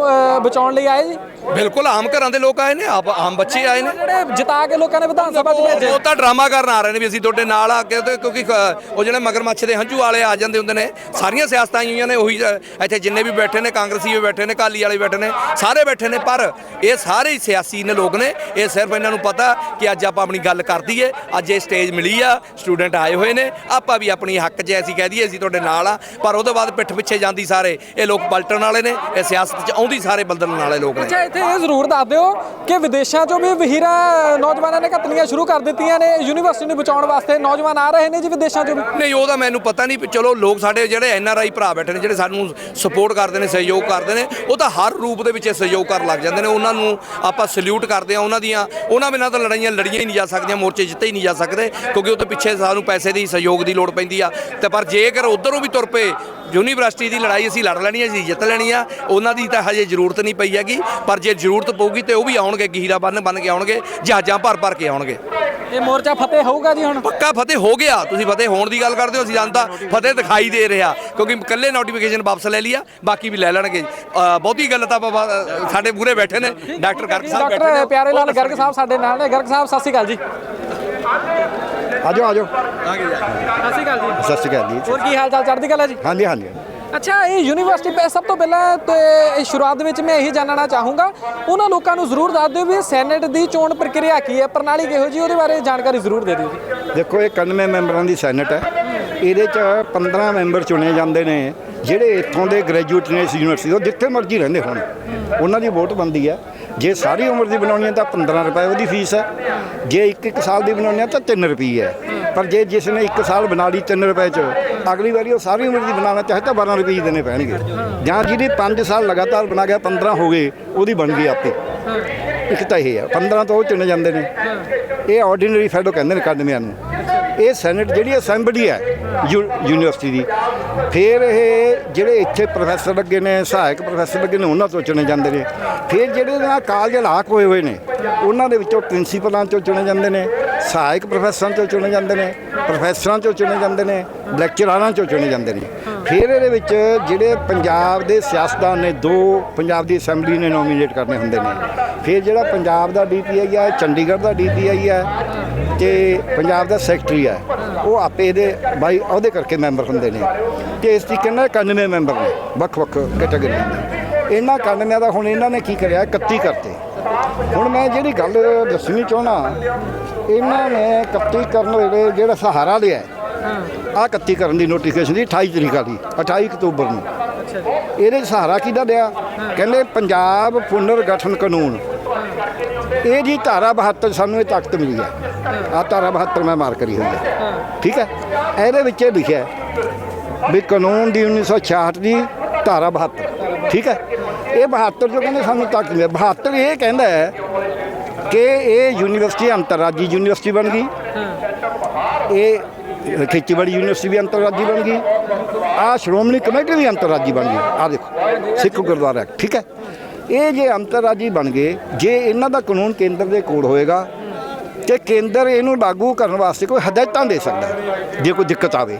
ਬਚਾਉਣ ਲਈ ਆਏ ਜੀ। ਬਿਲਕੁਲ ਆਮ ਘਰਾਂ ਦੇ ਲੋਕ ਆਏ ਨੇ ਆਪ ਆਮ ਬੱਚੇ ਆਏ ਨੇ। ਜਿਹੜੇ ਜਿਤਾ ਕੇ ਲੋਕਾਂ ਨੇ ਵਿਧਾਨ ਸਭਾ 'ਚ ਭੇਜੇ। ਉਹ ਤਾਂ ਡਰਾਮਾ ਕਰਨ ਆ ਰਹੇ ਨੇ ਵੀ ਅਸੀਂ ਤੁਹਾਡੇ ਨਾਲ ਆ ਕੇ ਤੇ ਕਿਉਂਕਿ ਉਹ ਜਿਹੜੇ ਮਗਰਮੱਛ ਦੇ ਹੰਝੂ ਵਾਲੇ ਆ ਜਾਂਦੇ ਹੁੰਦੇ ਨੇ ਸਾਰੀਆਂ ਸਿਆਸਤਾਂ ਆਈ ਹੋਈਆਂ ਨੇ ਉਹੀ ਅ, ਇੱਥੇ ਜਿੰਨੇ ਵੀ ਬੈਠੇ ਨੇ ਕਾਂਗਰਸੀ ਵੀ ਬੈਠੇ ਨੇ ਕਾਲੀ ਵਾਲੇ ਬੈਠੇ ਨੇ ਸਾਰੇ ਬੈਠੇ ਨੇ ਪਰ ਇਹ ਸਾਰੇ ਹੀ ਸਿਆਸੀ ਨੇ ਲੋਕ ਨੇ ਇਹ ਸਿਰਫ ਇਹਨਾਂ ਨੂੰ ਪਤਾ ਕਿ ਅੱਜ ਆਪਾਂ ਆਪਣੀ ਗੱਲ ਕਰ ਦਈਏ ਅੱਜ ਇਹ ਸਟੇਜ ਮਿਲੀ ਆ ਸਟੂਡੈਂਟ ਆਏ ਹੋਏ ਨੇ ਆਪਾਂ ਵੀ ਆਪਣੀ ਹੱਕ 'ਚ ਅਸੀਂ ਕਹਿ ਦਈਏ ਅਸੀਂ ਤੁਹਾਡੇ ਨਾਲ ਆ ਪਰ ਉਹਦੇ ਬਾਅਦ ਪਿੱਠ ਪਿੱਛੇ ਜਾਂਦੀ ਸਾਰੇ। ਇਹ ਲੋਕ ਪਲਟਣ ਵਾਲੇ ਨੇ ਇਹ ਸਿਆਸਤ 'ਚ ਆਉਂਦੀ ਸਾਰੇ ਬਦਲਣ ਵਾਲੇ ਲੋਕ ਨੇ। ਅੱਛਾ ਇੱਥੇ ਇਹ ਜ਼ਰੂਰ ਦੱਸ ਦਿਓ ਕਿ ਵਿਦੇਸ਼ਾਂ 'ਚੋਂ ਵੀ ਵਹੀਰਾਂ ਨੌਜਵਾਨਾਂ ਨੇ ਘੱਤਣੀਆਂ ਸ਼ੁਰੂ ਕਰ ਦਿੱਤੀਆਂ ਨੇ ਯੂਨੀਵਰਸਿਟੀ ਨੂੰ ਬਚਾਉਣ ਵਾਸਤੇ ਨੌਜਵਾਨ ਆ ਰਹੇ ਨੇ ਜੀ ਵਿਦੇਸ਼ਾਂ 'ਚੋਂ ਵੀ? ਨਹੀਂ ਉਹਦਾ ਮੈਨੂੰ ਪਤਾ ਨਹੀਂ ਚਲੋ ਲੋਕ ਸਾਡੇ ਜਿਹੜੇ ਐਨ ਆਰ ਆਈ ਭਰਾ ਬੈਠੇ ਨੇ ਜਿਹੜੇ ਸਾਨੂੰ ਸਪੋਰਟ ਕਰਦੇ ਨੇ ਸਹਿਯੋਗ ਕਰਦੇ ਨੇ ਉਹ ਤਾਂ ਹਰ ਰੂਪ ਦੇ ਵਿੱਚ ਸਹਿਯੋਗ ਕਰਨ ਲੱਗ ਜਾਂਦੇ ਨੇ। ਉਹਨਾਂ ਨੂੰ ਆਪਾਂ ਸਲੂਟ ਕਰਦੇ ਆ ਉਹਨਾਂ ਦੀਆਂ। ਉਹਨਾਂ ਬਿਨਾਂ ਤਾਂ ਲੜਾਈਆਂ ਲੜੀਆਂ ਹੀ ਨਹੀਂ ਜਾ ਸਕਦੀਆਂ ਮੋਰਚੇ ਜਿੱਤੇ ਹੀ ਨਹੀਂ ਜਾ ਸਕਦੇ ਕਿਉਂਕਿ ਉਹ ਤੋਂ ਪਿੱਛੇ ਸਾਨੂੰ ਪੈਸੇ ਦੀ ਸਹਿਯੋਗ ਦੀ ਲੋੜ ਪੈਂਦੀ ਆ। ਤੇ ਪਰ ਜੇਕਰ ਉਧਰੋਂ ਵੀ ਤੁਰ ਪਏ ਯੂਨੀਵਰਸਿਟੀ ਦੀ ਲੜਾਈ ਅਸੀਂ ਲੜ ਲੈਣੀ ਹੈ ਅਸੀਂ ਜਿੱਤ ਲੈਣੀ ਆ। ਉਹਨਾਂ ਦੀ ਤਾਂ ਹਜੇ ਜ਼ਰੂਰਤ ਨਹੀਂ ਪਈ ਹੈਗੀ ਪਰ ਜੇ ਜ਼ਰੂਰਤ ਪਊਗੀ ਤੇ ਉਹ ਵੀ ਆਉਣਗੇ ਗਹੀਰਾ ਬੰਨ ਬੰਨ ਕੇ ਆਉਣਗੇ ਜਹਾਜ਼ਾਂ ਭਰ ਭਰ ਕੇ ਆਉਣਗੇ। ਇਹ ਮੋਰਚਾ ਫਤਿਹ ਹੋਊਗਾ ਜੀ ਹੁਣ? ਪੱਕਾ ਫਤਿਹ ਹੋ ਗਿਆ। ਤੁਸੀਂ ਫਤਿਹ ਹੋਣ ਦੀ ਗੱਲ ਕਰਦੇ ਹੋ ਅਸੀਂ ਜਾਣਦਾ ਫਤਿਹ ਦਿਖਾਈ ਦੇ ਰਿਹਾ ਕਿਉਂਕਿ ਇਕੱਲੇ ਨੋਟੀਫਿਕੇਸ਼ਨ ਵਾਪਸ ਲੈ ਲਿਆ ਬਾਕੀ ਵੀ ਲੈ ਲੈਣਗੇ। ਅ, ਬਹੁਤੀ ਗੱਲ ਤਾਂ ਸਾਡੇ ਮੂਰੇ ਬੈਠੇ ਨੇ ਡਾਕਟਰ ਗਰਗ ਸਾਹਿਬ ਬੈਠੇ ਡਾਕਟਰ ਨੇ। ਪਿਆਰੇ ਲਾਲ ਗਰਗ ਸਾਹਿਬ ਸਾਡੇ ਨਾਲ ਨੇ। ਗਰਗ ਸਾਹਿਬ ਸਤਿ ਸ਼੍ਰੀ ਅਕਾਲ ਜੀ। ਆਜੋ ਆਜੋ। ਸਤਿ ਸ਼੍ਰੀ ਅਕਾਲ ਜੀ। ਸਤਿ ਸ਼੍ਰੀ ਅਕਾਲ ਜੀ। ਹੋਰ ਕੀ ਹਾਲ ਚਾਲ ਚੜ੍ਹਦੀ ਕਲਾ ਜੀ? ਹਾਂਜੀ ਹਾਂਜੀ। ਅੱਛਾ ਇਹ ਯੂਨੀਵਰਸਿਟੀ ਪੈ ਸਭ ਤੋਂ ਪਹਿਲਾਂ ਤੇ ਇਹ ਸ਼ੁਰੂਆਤ ਵਿੱਚ ਮੈਂ ਇਹੀ ਜਾਣਨਾ ਚਾਹੂੰਗਾ ਉਹਨਾਂ ਲੋਕਾਂ ਨੂੰ ਜ਼ਰੂਰ ਦੱਸ ਦਿਓ ਵੀ ਸੈਨੇਟ ਦੀ ਚੋਣ ਪ੍ਰਕਿਰਿਆ ਕੀ ਹੈ ਪ੍ਰਣਾਲੀ ਕਿਹੋ ਜੀ ਉਹਦੇ ਬਾਰੇ ਜਾਣਕਾਰੀ ਜ਼ਰੂਰ ਦੇ ਦਿਓ ਜੀ। ਦੇਖੋ ਇਹ 91 ਮੈਂਬਰਾਂ ਦੀ ਸੈਨੇਟ ਹੈ। ਇਹਦੇ ਚ 15 ਮੈਂਬਰ ਚੁਣੇ ਜਾਂਦੇ ਨੇ ਜਿਹੜੇ ਇੱਥੋਂ ਦੇ ਗ੍ਰੈਜੂਏਟ ਨੇ ਇਸ ਯੂਨੀਵਰਸਿਟੀ ਤੋਂ ਜਿੱਥੇ ਮਰਜ਼ੀ ਰਹਿੰਦੇ ਹੋਣ। ਉਹਨਾਂ ਦੀ ਵੋਟ ਬਣਦੀ ਹੈ। ਜੇ ਸਾਰੀ ਉਮਰ ਦੀ ਬਣਾਉਣੀ ਹੈ ਤਾਂ 15 ਰੁਪਏ ਉਹਦੀ ਫੀਸ ਹੈ। ਜੇ ਇੱਕ ਇੱਕ ਸਾਲ ਦੀ ਬਣਾਉਣੀ ਹੈ ਤਾਂ 3 ਰੁਪਏ ਹੈ। ਪਰ ਜੇ ਜਿਸ ਨੇ ਇੱਕ ਸਾਲ ਬਣਾ ਲਈ 3 ਰੁਪਏ ਚ ਅਗਲੀ ਵਾਰੀ ਉਹ ਸਾਰੀ ਉਮਰ ਦੀ ਬਣਾਉਣਾ ਚਾਹੇ ਤਾਂ 12 ਰੁਪਏ ਦੇਣੇ ਪੈਣਗੇ। ਜਾਂ ਜਿਹਦੀ 5 ਸਾਲ ਲਗਾਤਾਰ ਬਣਾ ਗਿਆ 15 ਹੋ ਗਏ, ਉਹਦੀ ਬਣ ਗਈ ਆਪੇ। ਇੱਕ ਤਾਂ ਇਹ ਹੈ 15 ਤੋਂ ਉਹ ਚੁਣੇ ਜਾਂਦੇ ਨੇ। ਇਹ ਆਰਡੀਨਰੀ ਫੈਲੋ ਕਹਿੰਦੇ ਨੇ ਅਕੈਡਮੀਆਂ ਨੂੰ। ਇਹ ਸੈਨੇਟ ਜਿਹੜੀ ਅਸੈਂਬਲੀ ਹੈ, ਯੂ- ਯੂਨੀਵਰਸਿਟੀ ਦੀ। ਫਿਰ ਇਹ ਜਿਹੜੇ ਇੱਥੇ ਪ੍ਰੋਫੈਸਰ ਲੱਗੇ ਨੇ, ਸਹਾਇਕ ਪ੍ਰੋਫੈਸਰ ਲੱਗੇ ਨੇ, ਉਹਨਾਂ ਤੋਂ ਚੁਣੇ ਜਾਂਦੇ ਨੇ। ਫਿਰ ਜਿਹੜੇ ਨਾਲ ਕਾਲਜ ਲਾਕ ਹੋਏ ਹੋਏ ਨੇ, ਉਹਨਾਂ ਦੇ ਵਿੱਚੋਂ ਪ੍ਰਿੰਸੀਪਲਾਂ ਚੋਂ ਚੁਣੇ ਜਾਂਦੇ ਨੇ, ਸਹਾਇਕ ਪ੍ਰੋਫੈਸਰਾਂ ਚੋਂ ਚੁਣੇ ਜਾਂਦੇ ਨੇ, ਪ੍ਰੋਫੈਸਰਾਂ ਚੋਂ ਚੁਣੇ ਜਾਂਦੇ ਨੇ, ਲੈਕਚਰਾਰਾਂ ਚੋਂ ਚੁਣੇ ਜਾਂਦੇ ਨੇ। ਫਿਰ ਇਹਦੇ ਵਿੱਚ ਜਿਹੜੇ ਪੰਜਾਬ ਦੇ ਸਿਆਸਤਦਾਨ ਨੇ, ਦੋ ਪੰਜਾਬ ਦੀ ਅਸੈਂਬਲੀ ਨੇ ਨੋਮੀਨੇਟ ਕਰਨੇ ਹੁੰਦੇ ਨੇ। ਫਿਰ ਜਿਹੜਾ ਪੰਜਾਬ ਦਾ ਡੀਪੀਆਈ ਹੈ, ਚੰਡੀਗੜ੍ਹ ਦਾ ਡੀਪੀਆਈ ਹੈ ਤੇ ਪੰਜਾਬ ਦਾ ਸੈਕਟਰੀ ਹੈ ਉਹ ਆਪੇ ਇਹਦੇ ਬਾਈ ਉਹਦੇ ਕਰਕੇ ਮੈਂਬਰ ਹੁੰਦੇ ਨੇ। ਤੇ ਇਸ ਤਰੀਕੇ ਨਾਲ 91 ਮੈਂਬਰ ਨੇ ਵੱਖ-ਵੱਖ ਕੈਟਾਗਰੀ ਦੇ। ਇਹਨਾਂ 91 ਦਾ ਹੁਣ ਇਹਨਾਂ ਨੇ ਕੀ ਕਰਿਆ 31 ਕਰਤੇ। ਹੁਣ ਮੈਂ ਜਿਹੜੀ ਗੱਲ ਦੱਸਣੀ ਚਾਹਣਾ ਇਹਨਾਂ ਨੇ 31 ਕਰਨ ਵੇਲੇ ਜਿਹੜਾ ਸਹਾਰਾ ਲਿਆ ਆ 31 ਕਰਨ ਦੀ ਨੋਟੀਫਿਕੇਸ਼ਨ ਦੀ 28 ਤਰੀਕ ਵਾਲੀ 28 ਅਕਤੂਬਰ ਨੂੰ। ਇਹਦੇ ਸਹਾਰਾ ਕਿਹਦਾ ਦਿਆ ਕਹਿੰਦੇ ਪੰਜਾਬ ਪੁਨਰ ਗਠਨ ਕਾਨੂੰਨ ਇਹ ਜੀ ਧਾਰਾ 72 ਸਾਨੂੰ ਇਹ ਤਾਕਤ ਮਿਲੀ ਹੈ। ਆ ਧਾਰਾ 72 ਮੈਂ ਮਾਰ ਕਰੀ ਹੋਈ ਹੈ ਠੀਕ ਹੈ? ਇਹਦੇ ਵਿੱਚ ਇਹ ਲਿਖਿਆ ਹੈ ਵੀ ਕਾਨੂੰਨ ਦੀ 1966 ਦੀ ਧਾਰਾ 72 ਠੀਕ ਹੈ? ਇਹ 72 ਜੋ ਕਹਿੰਦੇ ਸਾਨੂੰ ਤੱਕ ਨਹੀਂ ਹੈ। 72 ਇਹ ਕਹਿੰਦਾ ਹੈ ਕਿ ਇਹ ਯੂਨੀਵਰਸਿਟੀ ਅੰਤਰਰਾਜੀ ਯੂਨੀਵਰਸਿਟੀ ਬਣ ਗਈ। ਇਹ ਖੇਤੀਬਾੜੀ ਯੂਨੀਵਰਸਿਟੀ ਵੀ ਅੰਤਰਰਾਜੀ ਬਣ ਗਈ। ਆ ਸ਼੍ਰੋਮਣੀ ਕਮੇਟੀ ਵੀ ਅੰਤਰਰਾਜੀ ਬਣ ਗਈ। ਆ ਦੇਖੋ ਸਿੱਖ ਗੁਰਦੁਆਰਾ Act, ਠੀਕ ਹੈ? ਇਹ ਜੇ ਅੰਤਰਰਾਜੀ ਬਣ ਗਏ ਜੇ ਇਹਨਾਂ ਦਾ ਕਾਨੂੰਨ ਕੇਂਦਰ ਦੇ ਕੋਲ ਹੋਏਗਾ ਤੇ ਕੇਂਦਰ ਇਹਨੂੰ ਲਾਗੂ ਕਰਨ ਵਾਸਤੇ ਕੋਈ ਹਦਾਇਤਾਂ ਦੇ ਸਕਦਾ ਜੇ ਕੋਈ ਦਿੱਕਤ ਆਵੇ।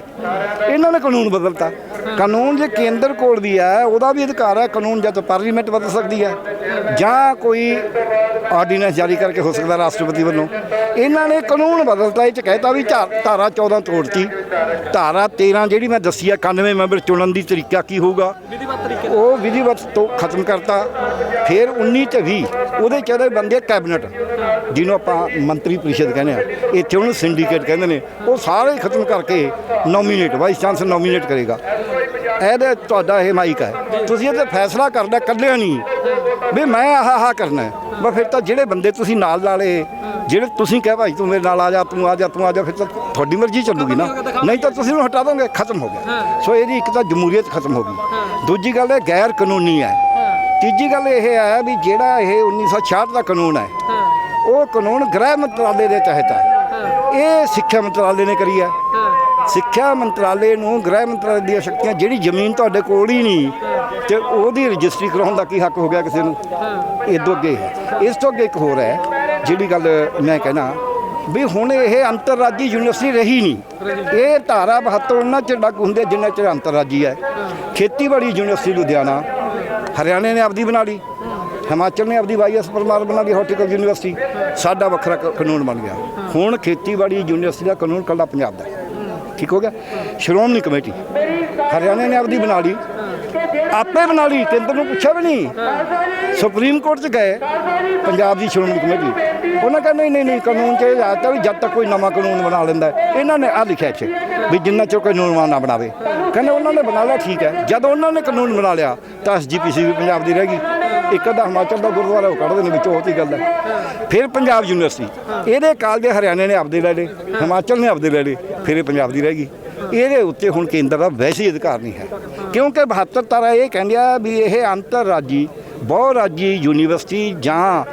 ਇਹਨਾਂ ਨੇ ਕਾਨੂੰਨ ਬਦਲਤਾ। ਕਾਨੂੰਨ ਜੇ ਕੇਂਦਰ ਕੋਲ ਵੀ ਹੈ, ਉਹਦਾ ਵੀ ਅਧਿਕਾਰ ਹੈ, ਕਾਨੂੰਨ ਜਾਂ ਤਾਂ ਪਾਰਲੀਮੈਂਟ ਬਦਲ ਸਕਦੀ ਹੈ, ਜਾਂ ਕੋਈ ਆਰਡੀਨੈਂਸ ਜਾਰੀ ਕਰਕੇ ਹੋ ਸਕਦਾ ਰਾਸ਼ਟਰਪਤੀ ਵੱਲੋਂ। ਇਹਨਾਂ ਨੇ ਕਾਨੂੰਨ ਬਦਲਤਾ, ਇਹ ਚ ਕਹਿਤਾ ਵੀ ਧਾ- ਧਾਰਾ 14 ਤੋੜਤੀ। ਧਾਰਾ 13 ਜਿਹੜੀ ਮੈਂ ਦੱਸੀ ਆ 91 ਮੈਂਬਰ ਚੁਣਨ ਦੀ ਤਰੀਕਾ ਕੀ ਹੋਊਗਾ, ਉਹ ਵਿਧੀਵਤ ਤੋਂ ਖਤਮ ਕਰਤਾ। ਫਿਰ 19 ਤੇ 20 ਉਹਦੇ ਚੜੇ ਬੰਦੇ ਕੈਬਨਿਟ, ਜਿਹਨੂੰ ਆਪਾਂ ਮੰਤਰੀ ਪਰਿਸ਼ਦ ਕਹਿੰਦੇ ਆ। ਇੱਥੇ ਉਹਨੂੰ ਸਿੰਡੀਕੇਟ ਕਹਿੰਦੇ ਨੇ। ਉਹ ਸਾਰੇ ਖਤਮ ਕਰਕੇ ਨੋਮੀਨੇਟ ਵਾਈਸ ਚਾਂਸਲਰ ਨੋਮੀਨੇਟ ਕਰੇਗਾ। ਇਹਦੇ ਤੁਹਾਡਾ ਇਹ ਮਾਈਕ ਹੈ। ਤੁਸੀਂ ਇਹਦੇ ਫੈਸਲਾ ਕਰਨਾ ਕੱਲਿਆ ਨਹੀਂ। ਵੀ ਮੈਂ ਆਹ ਆਹ ਕਰਨਾ ਹੈ। ਬਸ ਫਿਰ ਤਾਂ ਜਿਹੜੇ ਬੰਦੇ ਤੁਸੀਂ ਨਾਲ ਨਾਲੇ ਜਿਹੜੇ ਤੁਸੀਂ ਕਹੇ ਭਾਈ ਤੂੰ ਮੇਰੇ ਨਾਲ ਆ ਜਾ, ਤੂੰ ਆ ਜਾ, ਤੂੰ ਆ ਜਾ, ਫਿਰ ਤਾਂ ਤੁਹਾਡੀ ਮਰਜ਼ੀ ਚੱਲੂਗੀ ਨਾ। ਨਹੀਂ ਤਾਂ ਤੁਸੀਂ ਉਹਨੂੰ ਹਟਾ ਦੋਗੇ, ਖਤਮ ਹੋ ਗਿਆ। ਸੋ ਇਹਦੀ ਇੱਕ ਤਾਂ ਜਮਹੂਰੀਅਤ ਖਤਮ ਹੋ ਗਈ। ਦੂਜੀ ਗੱਲ ਇਹ ਗੈਰ ਕਾਨੂੰਨੀ ਹੈ। ਤੀਜੀ ਗੱਲ ਇਹ ਹੈ ਵੀ ਜਿਹੜਾ ਇਹ 1966 ਦਾ ਕਾਨੂੰਨ ਹੈ ਉਹ ਕਾਨੂੰਨ ਗ੍ਰਹਿ ਮੰਤਰਾਲੇ ਦੇ ਤਹਿਤ ਹੈ। ਇਹ ਸਿੱਖਿਆ ਮੰਤਰਾਲੇ ਨੇ ਕਰੀ ਹੈ। ਸਿੱਖਿਆ ਮੰਤਰਾਲੇ ਨੂੰ ਗ੍ਰਹਿ ਮੰਤਰਾਲੇ ਦੀਆਂ ਸ਼ਕਤੀਆਂ ਜਿਹੜੀ ਜ਼ਮੀਨ ਤੁਹਾਡੇ ਕੋਲ ਹੀ ਨਹੀਂ ਤੇ ਉਹਦੀ ਰਜਿਸਟਰੀ ਕਰਾਉਣ ਦਾ ਕੀ ਹੱਕ ਹੋ ਗਿਆ ਕਿਸੇ ਨੂੰ? ਇਹ ਤੋਂ ਅੱਗੇ ਹੈ। ਇਸ ਤੋਂ ਅੱਗੇ ਇੱਕ ਹੋਰ ਹੈ ਜਿਹੜੀ ਗੱਲ ਮੈਂ ਕਹਿਣਾ ਵੀ ਹੁਣ ਇਹ ਅੰਤਰਰਾਜੀ ਯੂਨੀਵਰਸਿਟੀ ਰਹੀ ਨਹੀਂ। ਇਹ ਧਾਰਾ 72 ਉਹਨਾਂ ਚ ਲਾਗੂ ਹੁੰਦੇ ਜਿੰਨਾ ਚਿਰ ਅੰਤਰਰਾਜੀ ਹੈ। ਖੇਤੀਬਾੜੀ ਯੂਨੀਵਰਸਿਟੀ ਲੁਧਿਆਣਾ ਹਰਿਆਣੇ ਨੇ ਆਪਦੀ ਬਣਾ ਲਈ, ਹਿਮਾਚਲ ਨੇ ਆਪਦੀ ਵਾਈਐਸ ਪਰਮਾਰ ਬਣਾ ਲਈ, ਹਾਰਟੀਕਲਚਰ ਯੂਨੀਵਰਸਿਟੀ। ਸਾਡਾ ਵੱਖਰਾ ਕਾਨੂੰਨ ਬਣ ਗਿਆ। ਹੁਣ ਖੇਤੀਬਾੜੀ ਯੂਨੀਵਰਸਿਟੀ ਦਾ ਕਾਨੂੰਨ ਕੱਲਾ ਪੰਜਾਬ ਦਾ। ਠੀਕ ਹੋ ਗਿਆ? ਸ਼੍ਰੋਮਣੀ ਕਮੇਟੀ ਹਰਿਆਣੇ ਨੇ ਆਪਦੀ ਬਣਾ ਲਈ। ਆਪੇ ਬਣਾ ਲਈ ਕੇਂਦਰ ਨੂੰ ਪੁੱਛਿਆ ਵੀ ਨਹੀਂ। ਸੁਪਰੀਮ ਕੋਰਟ 'ਚ ਗਏ, ਪੰਜਾਬ ਦੀ ਸ਼੍ਰੋਮਣੀ ਕਮੇਟੀ। ਉਹਨਾਂ ਕਹਿੰਦੇ, ਨਹੀਂ ਨਹੀਂ ਨਹੀਂ ਕਾਨੂੰਨ 'ਚ ਇਹ ਆਤਾ ਵੀ ਜਦ ਤੱਕ ਕੋਈ ਨਵਾਂ ਕਾਨੂੰਨ ਬਣਾ ਲੈਂਦਾ ਇਹਨਾਂ ਨੇ ਆ ਲਿਖਿਆ ਇੱਥੇ ਵੀ ਜਿੰਨਾ ਚਿਰ ਕੋਈ ਕਾਨੂੰਨ ਨਾ ਬਣਾਵੇ। ਕਹਿੰਦੇ, ਉਹਨਾਂ ਨੇ ਬਣਾ ਲਿਆ, ਠੀਕ ਹੈ। ਜਦ ਉਹਨਾਂ ਨੇ ਕਾਨੂੰਨ ਬਣਾ ਲਿਆ, ਤਾਂ ਐਸਜੀਪੀਸੀ ਵੀ ਪੰਜਾਬ ਦੀ ਰਹਿ ਗਈ। ਇੱਕ ਅੱਧਾ ਹਿਮਾਚਲ ਦਾ ਗੁਰਦੁਆਰਾ ਉਹ ਕੱਢਦੇ ਨੇ ਵਿੱਚੋਂ, ਉਹ ਗੱਲ ਹੈ। ਫਿਰ ਪੰਜਾਬ ਯੂਨੀਵਰਸਿਟੀ, ਇਹਦੇ ਕਾਲਜ ਹਰਿਆਣੇ ਨੇ ਆਪਦੇ ਲੈ ਲਏ, ਹਿਮਾਚਲ ਨੇ ਆਪਦੇ ਲੈ ਲਏ, ਫਿਰ ਇਹ ਪੰਜਾਬ ਦੀ ਰਹਿ ਗਈ। ਇਹਦੇ ਉੱਤੇ ਹੁਣ ਕੇਂਦਰ ਦਾ ਵੈਸੇ ਅਧਿਕਾਰ ਨਹੀਂ ਹੈ। ਕਿਉਂਕਿ 72 ਤਾਰਾ ਇਹ ਕਹਿੰਦੇ ਆ ਵੀ ਇਹ ਅੰਤਰਰਾਜੀ ਬਹੁ ਰਾਜੀ ਯੂਨੀਵਰਸਿਟੀ ਜਾਂ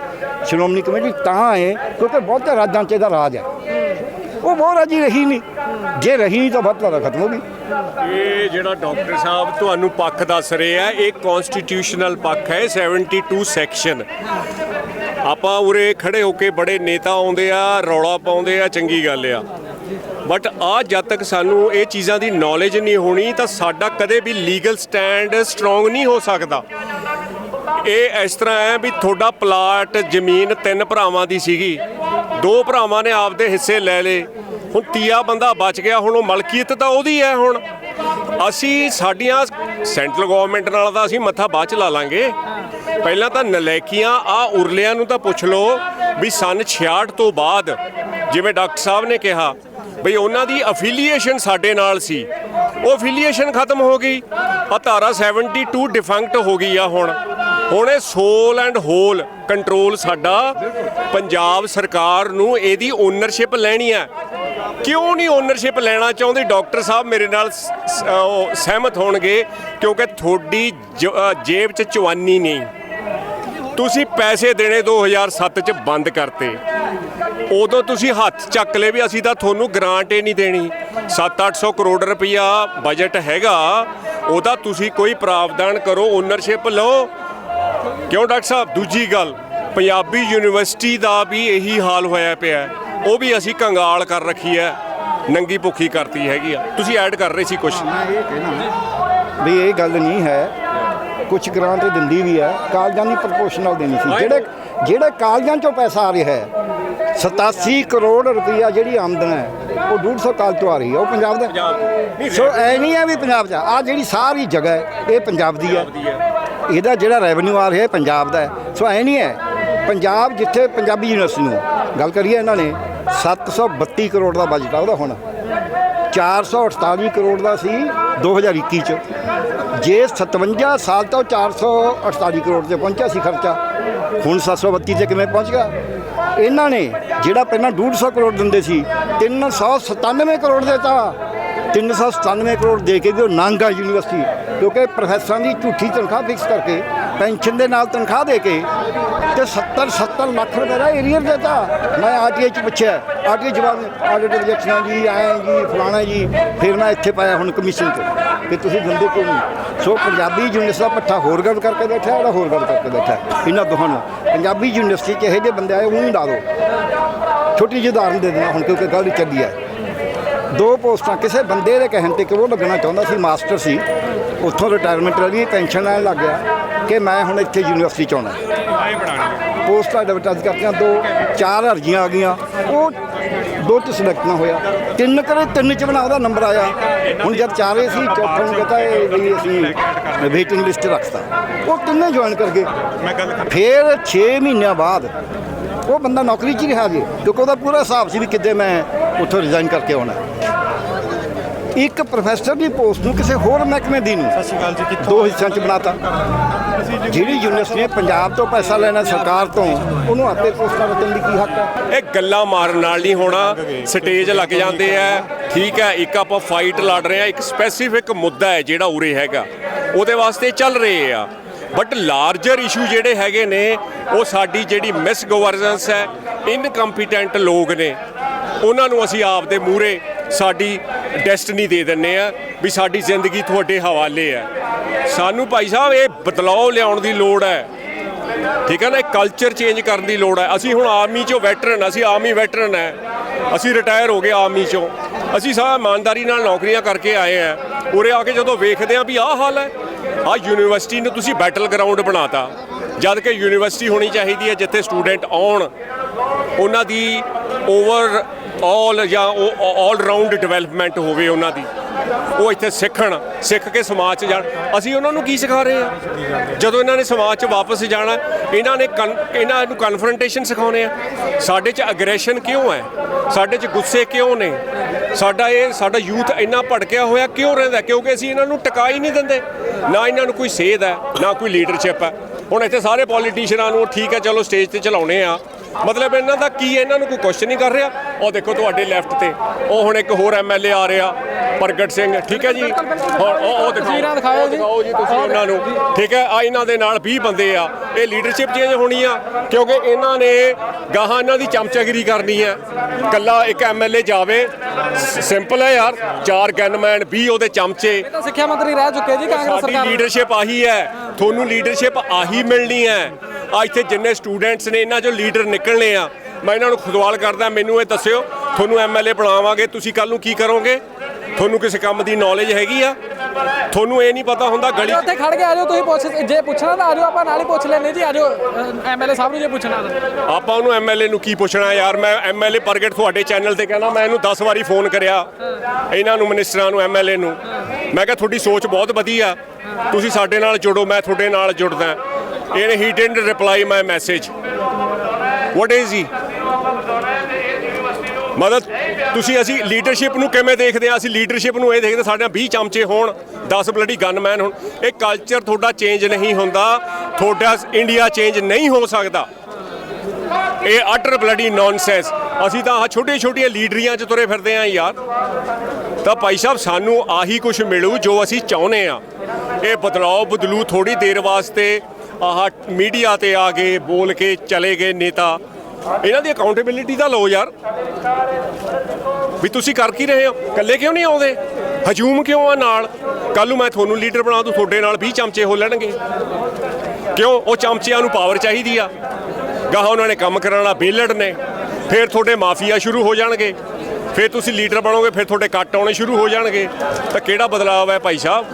ਸ਼੍ਰੋਮਣੀ ਕਮੇਟੀ ਤਾਂ ਹੈ, ਕਿਉਂਕਿ ਬਹੁਤੇ ਰਾਜਾਂ 'ਚ ਇਹਦਾ ਰਾਜ ਹੈ। ਉਹ ਬਹੁ ਰਾਜੀ ਰਹੀ ਨਹੀਂ। ਜੇ ਰਹੀ ਨਹੀਂ ਤਾਂ 72 ਖਤਮ ਹੋ ਗਈ। ਇਹ ਜਿਹੜਾ ਡਾਕਟਰ ਸਾਹਿਬ ਤੁਹਾਨੂੰ ਪੱਖ ਦੱਸ ਰਹੇ ਆ, ਇਹ ਕਨਸਟੀਟਿਊਸ਼ਨਲ ਪੱਖ ਹੈ 72 ਸੈਕਸ਼ਨ ਆਪਾਂ ਉਰੇ ਖੜੇ ਹੋ ਕੇ ਬੜੇ ਨੇਤਾ ਆਉਂਦੇ ਆ, ਰੌਲਾ ਪਾਉਂਦੇ ਆ, ਚੰਗੀ ਗੱਲ ਆ। ਬਟ ਆ ਜਦ ਤੱਕ ਸਾਨੂੰ ਇਹ ਚੀਜ਼ਾਂ ਦੀ ਨੌਲੇਜ ਨਹੀਂ ਹੋਣੀ, ਤਾਂ ਸਾਡਾ ਕਦੇ ਵੀ ਲੀਗਲ ਸਟੈਂਡ ਸਟਰੋਂਗ ਨਹੀਂ ਹੋ ਸਕਦਾ। ਇਹ ਇਸ ਤਰ੍ਹਾਂ ਹੈ ਵੀ ਤੁਹਾਡਾ ਪਲਾਟ ਜ਼ਮੀਨ ਤਿੰਨ ਭਰਾਵਾਂ ਦੀ ਸੀਗੀ। ਦੋ ਭਰਾਵਾਂ ਨੇ ਆਪਦੇ ਹਿੱਸੇ ਲੈ ਲਏ। ਹੁਣ ਤੀਆ ਬੰਦਾ ਬਚ ਗਿਆ, ਹੁਣ ਉਹ ਮਲਕੀਅਤ ਤਾਂ ਉਹਦੀ ਹੈ ਹੁਣ। ਅਸੀਂ ਸਾਡੀਆਂ ਸੈਂਟਰਲ ਗਵਰਨਮੈਂਟ ਨਾਲ ਤਾਂ ਅਸੀਂ ਮੱਥਾ ਬਾਅਦ ਚ ਲਾ ਲਾਂਗੇ। ਪਹਿਲਾਂ ਤਾਂ ਨਲੈਕੀਆਂ, ਆ ਉਰਲਿਆਂ ਨੂੰ ਤਾਂ ਪੁੱਛ ਲਓ ਵੀ ਸਨ 66 ਤੋਂ ਬਾਅਦ, ਜਿਵੇਂ ਡਾਕਟਰ ਸਾਹਿਬ ਨੇ ਕਿਹਾ ਬਈ ਉਹਨਾਂ ਦੀ ਅਫੀਲੀਏਸ਼ਨ ਸਾਡੇ ਨਾਲ ਸੀ। ਉਹ ਅਫੀਲੀਏਸ਼ਨ ਖਤਮ ਹੋ ਗਈ। ਆ ਧਾਰਾ 72 ਡਿਫੰਕਟ ਹੋ ਗਈ ਆ ਹੁਣ। ਹੁਣ ਇਹ ਸੋਲ ਐਂਡ ਹੋਲ ਕੰਟਰੋਲ ਸਾਡਾ ਪੰਜਾਬ ਸਰਕਾਰ ਨੂੰ ਇਹਦੀ ਓਨਰਸ਼ਿਪ ਲੈਣੀ ਹੈ ਕਿਉਂ ਨਹੀਂ ਓਨਰਸ਼ਿਪ ਲੈਣਾ ਚਾਹੁੰਦੇ? ਡਾਕਟਰ ਸਾਹਿਬ ਮੇਰੇ ਨਾਲ ਸਹਿਮਤ ਹੋਣਗੇ ਕਿਉਂਕਿ ਤੁਹਾਡੀ ਜ- ਜੇਬ 'ਚ ਚਵਾਨੀ ਨਹੀਂ। ਤੁਸੀਂ ਪੈਸੇ ਦੇਣੇ 2007 ਚ ਬੰਦ ਕਰਤੇ। ਉਦੋਂ ਤੁਸੀਂ ਹੱਥ ਚੱਕ ਲਏ ਵੀ ਅਸੀਂ ਤਾਂ ਤੁਹਾਨੂੰ ਗ੍ਰਾਂਟ ਹੀ ਨਹੀਂ ਦੇਣੀ। 7-800 ਕਰੋੜ ਰੁਪਇਆ ਬਜਟ ਹੈਗਾ ਉਹਦਾ ਤੁਸੀਂ ਕੋਈ ਪ੍ਰਾਵਧਾਨ ਕਰੋ ਓਨਰਸ਼ਿਪ ਲਓ। ਕਿਉਂ ਡਾਕਟਰ ਸਾਹਿਬ? ਦੂਜੀ ਗੱਲ ਪੰਜਾਬੀ ਯੂਨੀਵਰਸਿਟੀ ਦਾ ਵੀ ਇਹੀ ਹਾਲ ਹੋਇਆ ਪਿਆ। ਉਹ ਵੀ ਅਸੀਂ ਕੰਗਾਲ ਕਰ ਰੱਖੀ ਹੈ ਨੰਗੀ ਭੁੱਖੀ ਕਰਤੀ ਹੈਗੀ ਆ। ਤੁਸੀਂ ਐਡ ਕਰ ਰਹੇ ਸੀ ਕੁਝ ਮੈਂ ਇਹ ਕਹਿਣਾ ਵੀ ਇਹ ਗੱਲ ਨਹੀਂ ਹੈ। ਕੁਝ ਗ੍ਰਾਂਟ ਦਿੰਦੀ ਵੀ ਹੈ ਕਾਲਜਾਂ ਦੀ ਪ੍ਰਪੋਰਸ਼ਨਲ ਦੇਣੀ ਸੀ। ਜਿਹੜੇ ਜਿਹੜੇ ਕਾਲਜਾਂ ਚੋਂ ਪੈਸਾ ਆ ਰਿਹਾ ਹੈ 87 ਕਰੋੜ ਰੁਪਈਆ ਜਿਹੜੀ ਆਮਦਨ ਹੈ ਉਹ 150 ਕਾਲ ਤੋਂ ਆ ਰਹੀ ਹੈ ਉਹ ਪੰਜਾਬ ਦਾ। ਸੋ ਐ ਨਹੀਂ ਹੈ ਵੀ ਪੰਜਾਬ ਦਾ ਆ ਜਿਹੜੀ ਸਾਰੀ ਜਗ੍ਹਾ ਹੈ ਇਹ ਪੰਜਾਬ ਦੀ ਹੈ। ਇਹਦਾ ਜਿਹੜਾ ਰੈਵਨਿਊ ਆ ਰਿਹਾ ਇਹ ਪੰਜਾਬ ਦਾ ਹੈ। ਸੋ ਐ ਨਹੀਂ ਹੈ ਪੰਜਾਬ ਜਿੱਥੇ ਪੰਜਾਬੀ ਯੂਨੀਵਰਸਿਟੀ ਨੂੰ ਗੱਲ ਕਰੀਏ ਇਹਨਾਂ ਨੇ 732 ਕਰੋੜ ਦਾ ਬਜਟ ਆ ਉਹਦਾ ਹੁਣ। 448 ਕਰੋੜ ਦਾ ਸੀ 2021 ਚ। ਜੇ 57 ਸਾਲ ਤੋਂ 448 ਕਰੋੜ ਤੇ ਪਹੁੰਚਿਆ ਸੀ ਖਰਚਾ। ਹੁਣ 732 ਤੇ ਕਿਵੇਂ ਪਹੁੰਚ ਗਿਆ? ਇਹਨਾਂ ਨੇ ਜਿਹੜਾ ਪਹਿਲਾਂ 150 ਕਰੋੜ ਦਿੰਦੇ ਸੀ 397 ਕਰੋੜ ਦੇਤਾ 397 ਕਰੋੜ ਦੇ ਕੇ ਵੀ ਉਹ ਨਾਂਗਾ ਯੂਨੀਵਰਸਿਟੀ, ਕਿਉਂਕਿ ਪ੍ਰੋਫੈਸਰਾਂ ਦੀ ਝੂਠੀ ਤਨਖਾਹ ਫਿਕਸ ਕਰਕੇ, ਪੈਨਸ਼ਨ ਦੇ ਨਾਲ ਤਨਖਾਹ ਦੇ ਕੇ ਤੇ 70 70 ਲੱਖ ਰੁਪਏ ਦਾ ਏਰੀਅਰ ਦਿੱਤਾ। ਮੈਂ ਆਰਟੀਆਈ ਚ ਪੁੱਛਿਆ, ਆਰਟੀਆਈ ਜਵਾਬ ਆਡਿਟ ਰਿਜੈਕਸ਼ਨਾਂ ਜੀ, ਆਏ ਜੀ, ਫਲਾਣਾ ਜੀ, ਫਿਰ ਮੈਂ ਇੱਥੇ ਪਾਇਆ ਹੁਣ ਕਮਿਸ਼ਨ ਤੇ। ਕਿ ਤੁਸੀਂ ਦਿੰਦੇ ਕਿਉਂ ਨਹੀਂ। ਸੋ ਪੰਜਾਬੀ ਯੂਨੀਵਰਸਿਟੀ ਦਾ ਪੱਠਾ ਹੋਰ ਗੱਲ ਕਰਕੇ ਬੈਠਾ ਇਹਦਾ ਹੋਰ ਗੱਲ ਕਰਕੇ ਬੈਠਾ ਇਹਨਾਂ ਦੋਹਾਂ ਨੂੰ। ਪੰਜਾਬੀ ਯੂਨੀਵਰਸਿਟੀ 'ਚ ਇਹੋ ਜਿਹੇ ਬੰਦੇ ਆਏ, ਉਹਨੂੰ ਲਾ ਦਿਓ। ਛੋਟੀ ਜਿਹੀ ਉਦਾਹਰਨ ਦੇ ਦੇਣਾ ਹੁਣ, ਕਿਉਂਕਿ ਗੱਲ ਚੱਲੀ ਹੈ। ਦੋ ਪੋਸਟਾਂ, ਕਿਸੇ ਬੰਦੇ ਦੇ ਕਹਿਣ ਤੇ ਕਿ ਉਹ ਲੱਗਣਾ ਚਾਹੁੰਦਾ ਸੀ, ਮਾਸਟਰ ਸੀ, ਉੱਥੋਂ ਰਿਟਾਇਰਮੈਂਟ ਲਈ ਪੈਨਸ਼ਨ ਲੈਣ ਲੱਗ ਗਿਆ, ਕਿ ਮੈਂ ਹੁਣ ਇੱਥੇ ਯੂਨੀਵਰਸਿਟੀ ਚ ਆਉਣਾ ਪੋਸਟਾਂ ਐਡਵਰਟਾਈਜ਼ ਕਰਤੀਆਂ, ਦੋ, ਚਾਰ ਅਰਜ਼ੀਆਂ ਆ ਗਈਆਂ। ਉਹ ਦੋ ਚ ਸਿਲੈਕਟ ਨਾ ਹੋਇਆ। ਤਿੰਨ ਕਰੇ ਤਿੰਨ ਚ ਬਣਾ ਉਹਦਾ ਨੰਬਰ ਆਇਆ। ਹੁਣ ਜਦ ਚਾਰੇ ਸੀ ਚੌਥੇ ਨੂੰ ਕਹਤਾ ਇਹ ਵੀ ਅਸੀਂ ਵੇਟਿੰਗ ਲਿਸਟ ਰੱਖਤਾ। ਉਹ ਤਿੰਨੇ ਜੁਆਇਨ ਕਰ ਗਏ? ਫਿਰ 6 ਮਹੀਨਿਆਂ ਬਾਅਦ ਉਹ ਬੰਦਾ ਨੌਕਰੀ 'ਚ ਹੀ ਰਿਹਾ ਜੀ ਕਿਉਂਕਿ ਉਹਦਾ ਪੂਰਾ ਹਿਸਾਬ ਸੀ ਵੀ ਕਿੱਦੇ ਮੈਂ ਉੱਥੋਂ ਰਿਜ਼ਾਈਨ ਕਰਕੇ ਆਉਣਾ। ਇੱਕ ਪ੍ਰੋਫੈਸਰ ਦੀ ਪੋਸਟ ਨੂੰ ਕਿਸੇ ਹੋਰ ਮਹਿਕਮੇ ਦੀ ਨੂੰ ਸਤਿ ਸ਼੍ਰੀ ਅਕਾਲ ਜੀ ਕਿੱਥੋਂ ਦੋ ਹਿੱਸਿਆਂ 'ਚ ਬਣਾਤਾ। ਜਿਹੜੀ ਯੂਨੀਵਰਸਿਟੀ ਨੇ ਪੰਜਾਬ ਤੋਂ ਪੈਸਾ ਲੈਣਾ ਸਰਕਾਰ ਤੋਂ ਉਹਨੂੰ ਆਪੇ ਪੋਸਟਾਂ ਰੱਖਣ ਦੀ ਕੀ ਹੱਕ ਹੈ ਇਹ ਗੱਲਾਂ ਮਾਰਨ ਨਾਲ ਨਹੀਂ ਹੋਣਾ। ਸਟੇਜ ਲੱਗ ਜਾਂਦੇ ਆ। ਠੀਕ ਹੈ ਇੱਕ ਆਪਾਂ ਫਾਈਟ ਲੜ ਰਹੇ ਆ। ਇੱਕ ਸਪੈਸੀਫਿਕ ਮੁੱਦਾ ਹੈ ਜਿਹੜਾ ਉਰੇ ਹੈਗਾ। ਉਹਦੇ ਵਾਸਤੇ ਚੱਲ ਰਹੇ ਆ। ਬਟ ਲਾਰਜਰ ਇਸ਼ੂ ਜਿਹੜੇ ਹੈਗੇ ਨੇ ਉਹ ਸਾਡੀ ਜਿਹੜੀ ਮਿਸ ਗਵਰਨੈਂਸ ਹੈ ਇਨਕੰਪੀਟੈਂਟ ਲੋਕ ਨੇ। ਉਹਨਾਂ ਨੂੰ ਅਸੀਂ ਆਪਦੇ ਮੂਹਰੇ ਸਾਡੀ ਡੈਸਟਨੀ ਦੇ ਦਿੰਨੇ ਆ ਵੀ ਸਾਡੀ ਜ਼ਿੰਦਗੀ ਤੁਹਾਡੇ ਹਵਾਲੇ ਹੈ। ਸਾਨੂੰ ਭਾਈ ਸਾਹਿਬ, ਇਹ ਬਦਲਾਅ ਲਿਆਉਣ ਦੀ ਲੋੜ ਹੈ। ਠੀਕ ਹੈ ਨਾ ਕਲਚਰ ਚੇਂਜ ਕਰਨ ਦੀ ਲੋੜ ਹੈ। ਅਸੀਂ ਹੁਣ ਆਰਮੀ ਚੋਂ ਵੈਟਰਨ ਅਸੀਂ ਆਰਮੀ ਵੈਟਰਨ ਹੈ। ਅਸੀਂ ਰਿਟਾਇਰ ਹੋ ਗਏ ਆਰਮੀ ਚੋਂ। ਅਸੀਂ ਸਾਰਾ ਇਮਾਨਦਾਰੀ ਨਾਲ ਨੌਕਰੀਆਂ ਕਰਕੇ ਆਏ ਆ ਉਰੇ ਆ ਕੇ ਜਦੋਂ ਵੇਖਦੇ ਆ ਵੀ ਆਹ ਹਾਲ ਹੈ ਆ ਯੂਨੀਵਰਸਿਟੀ ਨੂੰ ਤੁਸੀਂ ਬੈਟਲ ਗਰਾਊਂਡ ਬਣਾਤਾ। ਜਦ ਕਿ ਯੂਨੀਵਰਸਿਟੀ ਹੋਣੀ ਚਾਹੀਦੀ ਹੈ ਜਿੱਥੇ ਸਟੂਡੈਂਟ ਆਉਣ। ਉਹਨਾਂ ਦੀ ਓਵਰ ਆਲ ਜਾਂ ਆਲ ਰਾਊਂਡ ਡਿਵੈਲਪਮੈਂਟ ਹੋਵੇ ਉਹਨਾਂ ਦੀ। ਉਹ ਇੱਥੇ ਸਿੱਖਣ, ਸਿੱਖ ਕੇ ਸਮਾਜ 'ਚ ਜਾਣ। ਅਸੀਂ ਉਹਨਾਂ ਨੂੰ ਕੀ ਸਿਖਾ ਰਹੇ ਆ ਜਦੋਂ ਇਹਨਾਂ ਨੇ ਸਮਾਜ 'ਚ ਵਾਪਸ ਜਾਣਾ, ਇਹਨਾਂ ਨੇ ਕਨ- ਇਹਨਾਂ ਨੂੰ ਕਨਫਰੰਟੇਸ਼ਨ ਸਿਖਾਉਣੇ ਆ। ਸਾਡੇ 'ਚ ਅਗਰੈਸ਼ਨ ਕਿਉਂ ਹੈ? ਸਾਡੇ 'ਚ ਗੁੱਸੇ ਕਿਉਂ ਨੇ? ਸਾਡਾ ਇਹ, ਸਾਡਾ ਯੂਥ ਇੰਨਾ ਭੜਕਿਆ ਹੋਇਆ ਕਿਉਂ ਰਹਿੰਦਾ ਕਿਉਂਕਿ ਅਸੀਂ ਇਹਨਾਂ ਨੂੰ ਟਿਕਾ ਹੀ ਨਹੀਂ ਦਿੰਦੇ। ਨਾ ਇਹਨਾਂ ਨੂੰ ਕੋਈ ਸੇਧ ਹੈ, ਨਾ ਕੋਈ ਲੀਡਰਸ਼ਿਪ ਹੈ। ਹੁਣ ਇੱਥੇ ਸਾਰੇ ਪੋਲੀਟੀਸ਼ੀਅਨਾਂ ਨੂੰ ਠੀਕ ਹੈ, ਚਲੋ ਸਟੇਜ ਤੇ ਚਲਾਉਣੇ ਆ। ਮਤਲਬ ਇਹਨਾਂ ਦਾ ਕੀ ਇਹਨਾਂ ਨੂੰ ਕੋਈ ਕੁਐਸਚਨ ਨਹੀਂ ਕਰ ਰਿਹਾ। ਉਹ ਦੇਖੋ ਤੁਹਾਡੇ ਲੈਫਟ ਤੇ। ਉਹ ਹੁਣ ਇੱਕ ਹੋਰ ਐਮਐਲਏ ਆ ਰਿਹਾ। ਪ੍ਰਗਟ ਸਿੰਘ ਠੀਕ ਹੈ ਜੀ? ਹੁਣ ਉਹ ਉਹ ਤਸਵੀਰਾਂ ਦਿਖਾਓ ਜੀ। ਦਿਖਾਓ ਜੀ ਤੁਸੀਂ ਉਹਨਾਂ ਨੂੰ। ਠੀਕ ਹੈ ਆ ਇਹਨਾਂ ਦੇ ਨਾਲ 20 ਬੰਦੇ ਆ। ਇਹ ਲੀਡਰਸ਼ਿਪ ਚੇਂਜ ਹੋਣੀ ਆ ਕਿਉਂਕਿ ਇਹਨਾਂ ਨੇ ਗਾਹਾਂ ਇਹਨਾਂ ਦੀ ਚਮਚਾਗਿਰੀ ਕਰਨੀ ਹੈ। ਕੱਲਾ ਇੱਕ ਐਮਐਲਏ ਜਾਵੇ। ਸਿੰਪਲ ਹੈ ਯਾਰ। ਚਾਰ ਗਨਮੈਨ 20 ਉਹਦੇ ਚਮਚੇ। ਤਾਂ ਸਿੱਖਿਆ ਮੰਤਰੀ ਰਹਿ ਚੁੱਕੇ ਜੀ ਕਾਂਗਰਸ ਸਾਡੀ ਸਰਕਾਰ। ਲੀਡਰਸ਼ਿਪ ਆਹੀ ਹੈ। ਤੁਹਾਨੂੰ ਲੀਡਰਸ਼ਿਪ ਆਹੀ ਮਿਲਣੀ ਹੈ। ਆ ਇੱਥੇ ਜਿੰਨੇ ਸਟੂਡੈਂਟਸ ਨੇ ਇਹਨਾਂ ਚੋਂ ਲੀਡਰ ਨਿਕਲਣੇ ਆ। ਮੈਂ ਇਹਨਾਂ ਨੂੰ ਖੁਦਵਾਲ ਕਰਦਾ ਮੈਨੂੰ ਇਹ ਦੱਸਿਓ। ਤੁਹਾਨੂੰ ਐਮਐਲਏ ਬਣਾਵਾਂਗੇ। ਤੁਸੀਂ ਕੱਲ ਨੂੰ ਕੀ ਕਰੋਗੇ? ਤੁਹਾਨੂੰ ਕਿਸੇ ਕੰਮ ਦੀ ਨੌਲੇਜ ਹੈਗੀ ਆ? ਤੁਹਾਨੂੰ ਇਹ ਨਹੀਂ ਪਤਾ ਹੁੰਦਾ ਗਲੀ ਉੱਥੇ ਖੜ ਕੇ ਆਜੋ ਤੁਸੀਂ ਪੁੱਛ ਜੇ ਪੁੱਛਣਾ ਤਾਂ ਆਜੋ ਆਪਾਂ ਨਾਲ ਹੀ ਪੁੱਛ ਲੈਨੇ ਜੀ ਆਜੋ ਐਮਐਲਏ ਸਾਹਿਬ ਨੂੰ ਜੇ ਪੁੱਛਣਾ ਤਾਂ। ਆਪਾਂ ਉਹਨੂੰ ਐਮਐਲਏ ਨੂੰ ਕੀ ਪੁੱਛਣਾ ਯਾਰ? ਮੈਂ ਐਮਐਲਏ ਪ੍ਰਗਟ ਤੁਹਾਡੇ ਚੈਨਲ ਤੇ ਕਹਿੰਦਾ ਮੈਂ ਇਹਨੂੰ 10 ਵਾਰੀ ਫੋਨ ਕਰਿਆ ਇਹਨਾਂ ਨੂੰ ਮਿਨਿਸਟਰਾਂ ਨੂੰ ਐਮਐਲਏ ਨੂੰ। ਮੈਂ ਕਿਹਾ ਤੁਹਾਡੀ ਸੋਚ ਬਹੁਤ ਵਧੀਆ। ਤੁਸੀਂ ਸਾਡੇ ਨਾਲ ਜੁੜੋ ਮੈਂ ਤੁਹਾਡੇ ਨਾਲ ਜੁੜਦਾ। ਇਹਨੇ he didn't reply my message what is he ਮਦਦ। ਤੁਸੀਂ ਅਸੀਂ ਲੀਡਰਸ਼ਿਪ ਨੂੰ ਕਿਵੇਂ ਦੇਖਦੇ ਆ ਅਸੀਂ ਲੀਡਰਸ਼ਿਪ ਨੂੰ ਇਹ ਦੇਖਦੇ ਸਾਡੇ ਨਾਲ 20 ਚਮਚੇ ਹੋਣ 10 ਬਲੱਡੀ ਗਨਮੈਨ ਹੋਣ। ਇਹ ਕਲਚਰ ਤੁਹਾਡਾ ਚੇਂਜ ਨਹੀਂ ਹੁੰਦਾ। ਤੁਹਾਡਾ ਇੰਡੀਆ ਚੇਂਜ ਨਹੀਂ ਹੋ ਸਕਦਾ। ਇਹ ਅਟਰ ਬਲੱਡੀ ਨੌਨਸੈਂਸ ਅਸੀਂ ਤਾਂ ਆ ਛੋਟੀਆਂ ਛੋਟੀਆਂ ਲੀਡਰੀਆਂ 'ਚ ਤੁਰੇ ਫਿਰਦੇ ਆਂ ਯਾਰ। ਤਾਂ ਭਾਈ ਸਾਹਿਬ, ਸਾਨੂੰ ਆਹੀ ਕੁਝ ਮਿਲੂ ਜੋ ਅਸੀਂ ਚਾਹੁੰਦੇ ਆ ਇਹ ਬਦਲਾਅ ਬਦਲੂ ਥੋੜੀ ਦੇਰ ਵਾਸਤੇ ਆਹ ਮੀਡੀਆ ਤੇ ਆ ਕੇ ਬੋਲ ਕੇ ਚਲੇ ਗਏ ਨੇਤਾ। ਇਹਨਾਂ ਦੀ ਅਕਾਊਂਟੇਬਿਲਿਟੀ ਤਾਂ ਲਓ ਯਾਰ। ਵੀ ਤੁਸੀਂ ਕਰ ਕੀ ਰਹੇ ਹੋ? ਇਕੱਲੇ ਕਿਉਂ ਨਹੀਂ ਆਉਂਦੇ? ਹਜੂਮ ਕਿਉਂ ਆ ਨਾਲ? ਕੱਲ ਨੂੰ ਮੈਂ ਤੁਹਾਨੂੰ ਲੀਡਰ ਬਣਾ ਦੂੰ, ਤੁਹਾਡੇ ਨਾਲ 20 ਚਮਚੇ ਹੋ ਲੈਣਗੇ। ਕਿਉਂ? ਉਹ ਚਮਚਿਆਂ ਨੂੰ ਪਾਵਰ ਚਾਹੀਦੀ ਆ। ਗਾਹਾਂ ਉਹਨਾਂ ਨੇ ਕੰਮ ਕਰਨ ਵਾਲਾ ਬੇਲੜ ਨੇ ਫਿਰ ਤੁਹਾਡੇ ਮਾਫੀਆ ਸ਼ੁਰੂ ਹੋ ਜਾਣਗੇ। ਫਿਰ ਤੁਸੀਂ ਲੀਡਰ ਬਣੋਗੇ, ਫਿਰ ਤੁਹਾਡੇ ਕੱਟ ਆਉਣੇ ਸ਼ੁਰੂ ਹੋ ਜਾਣਗੇ। ਤਾਂ ਕਿਹੜਾ ਬਦਲਾਅ ਹੈ ਭਾਈ ਸਾਹਿਬ?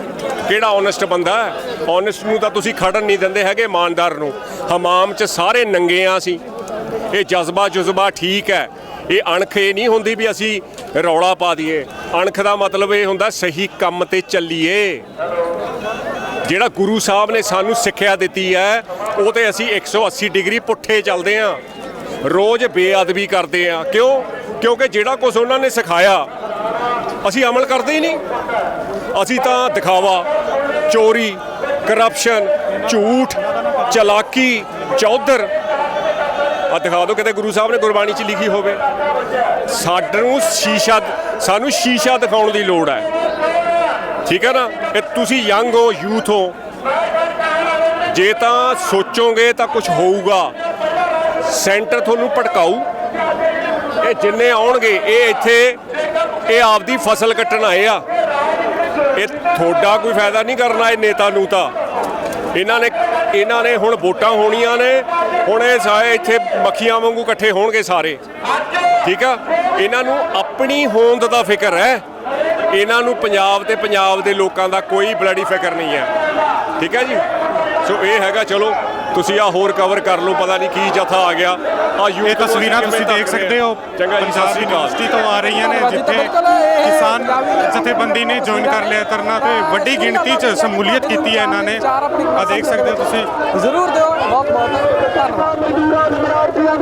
ਕਿਹੜਾ ਓਨੈਸਟ ਬੰਦਾ ਹੈ? ਓਨੈਸਟ ਨੂੰ ਤਾਂ ਤੁਸੀਂ ਖੜਨ ਨਹੀਂ ਦਿੰਦੇ ਹੈਗੇ, ਇਮਾਨਦਾਰ ਨੂੰ। ਹਮਾਮ 'ਚ ਸਾਰੇ ਨੰਗੇ ਆ ਅਸੀਂ। ਇਹ ਜਜ਼ਬਾ ਜਜ਼ਬਾ ਠੀਕ ਹੈ। ਇਹ ਅਣਖ ਇਹ ਨਹੀਂ ਹੁੰਦੀ ਵੀ ਅਸੀਂ ਰੌਲਾ ਪਾ ਦਈਏ। ਅਣਖ ਦਾ ਮਤਲਬ ਇਹ ਹੁੰਦਾ ਸਹੀ ਕੰਮ ਤੇ ਚੱਲੀਏ। ਜਿਹੜਾ ਗੁਰੂ ਸਾਹਿਬ ਨੇ ਸਾਨੂੰ ਸਿੱਖਿਆ ਦਿੱਤੀ ਹੈ, ਉਹ ਤੇ ਅਸੀਂ 180 ਡਿਗਰੀ ਪੁੱਠੇ ਚੱਲਦੇ ਆਂ ਰੋਜ਼ ਬੇਅਦਬੀ ਕਰਦੇ ਆਂ ਕਿਉਂ? ਕਿਉਂਕਿ ਜਿਹੜਾ ਕੁਝ ਉਹਨਾਂ ਨੇ ਸਿਖਾਇਆ, ਅਸੀਂ ਅਮਲ ਕਰਦੇ ਹੀ ਨਹੀਂ। ਅਸੀਂ ਤਾਂ ਦਿਖਾਵਾ, ਚੋਰੀ ਕਰਪਸ਼ਨ ਝੂਠ, ਚਲਾਕੀ, ਚੌਧਰ ਆ ਦਿਖਾ ਦਿਓ ਕਿਤੇ ਗੁਰੂ ਸਾਹਿਬ ਨੇ ਗੁਰਬਾਣੀ 'ਚ ਲਿਖੀ ਹੋਵੇ। ਸਾਨੂੰ ਸ਼ੀਸ਼ਾ ਸਾਨੂੰ ਸ਼ੀਸ਼ਾ ਦਿਖਾਉਣ ਦੀ ਲੋੜ ਹੈ। ਠੀਕ ਹੈ ਨਾ? ਇਹ ਤੁਸੀਂ ਯੰਗ ਹੋ, ਯੂਥ ਹੋ। ਜੇ ਤਾਂ ਸੋਚੋਗੇ ਤਾਂ ਕੁਝ ਹੋਊਗਾ। ਸੈਂਟਰ ਤੁਹਾਨੂੰ ਭਟਕਾਊ ਇਹ ਜਿੰਨੇ ਆਉਣਗੇ, ਇਹ ਇੱਥੇ, ਇਹ ਆਪਦੀ ਫਸਲ ਕੱਟਣ ਆਏ ਆ। ਇਹ ਤੁਹਾਡਾ ਕੋਈ ਫਾਇਦਾ ਨਹੀਂ ਕਰਨਾ, ਇਹ ਨੇਤਾ ਨੂੰ ਤਾਂ। ਇਹਨਾਂ ਨੇ ਇਹਨਾਂ ਨੇ ਹੁਣ ਵੋਟਾਂ ਹੋਣੀਆਂ ਨੇ। ਹੁਣ ਇਹ ਸਾਰੇ ਇੱਥੇ ਮੱਖੀਆਂ ਵਾਂਗੂ ਇਕੱਠੇ ਹੋਣਗੇ ਸਾਰੇ। ਠੀਕ ਆ? ਇਹਨਾਂ ਨੂੰ ਆਪਣੀ ਹੋਂਦ ਦਾ ਫਿਕਰ ਹੈ। ਇਹਨਾਂ ਨੂੰ ਪੰਜਾਬ ਤੇ ਪੰਜਾਬ ਦੇ ਲੋਕਾਂ ਦਾ ਕੋਈ ਬਲੱਡੀ ਫਿਕਰ ਨਹੀਂ ਹੈ। ਠੀਕ ਹੈ ਜੀ? ਸੋ ਇਹ ਹੈਗਾ, ਚਲੋ। ਤੁਸੀਂ ਆ ਹੋਰ ਕਵਰ ਕਰ ਲਓ ਪਤਾ ਨਹੀਂ ਕੀ ਜਥਾ ਆ ਗਿਆ। ਆ ਇਹ ਤਸਵੀਰਾਂ ਤੁਸੀਂ ਦੇਖ ਸਕਦੇ ਹੋ। ਚੰਗਾ ਜੀ ਸਤਿ ਪੰਜਾਬ ਯੂਨੀਵਰਸਿਟੀ ਤੋਂ ਆ ਰਹੀਆਂ ਨੇ ਜਿੱਥੇ ਕਿਸਾਨ ਜਥੇਬੰਦੀ ਨੇ ਜੁਆਇਨ ਕਰ ਲਿਆ ਧਰਨਾ ਤੇ ਵੱਡੀ ਗਿਣਤੀ 'ਚ ਸ਼ਮੂਲੀਅਤ ਕੀਤੀ ਹੈ ਇਹਨਾਂ ਨੇ। ਆ ਦੇਖ ਸਕਦੇ ਹੋ ਤੁਸੀਂ। ਜ਼ਰੂਰ ਦਿਓ। ਬਹੁਤ ਬਹੁਤ ਧੰਨਵਾਦ।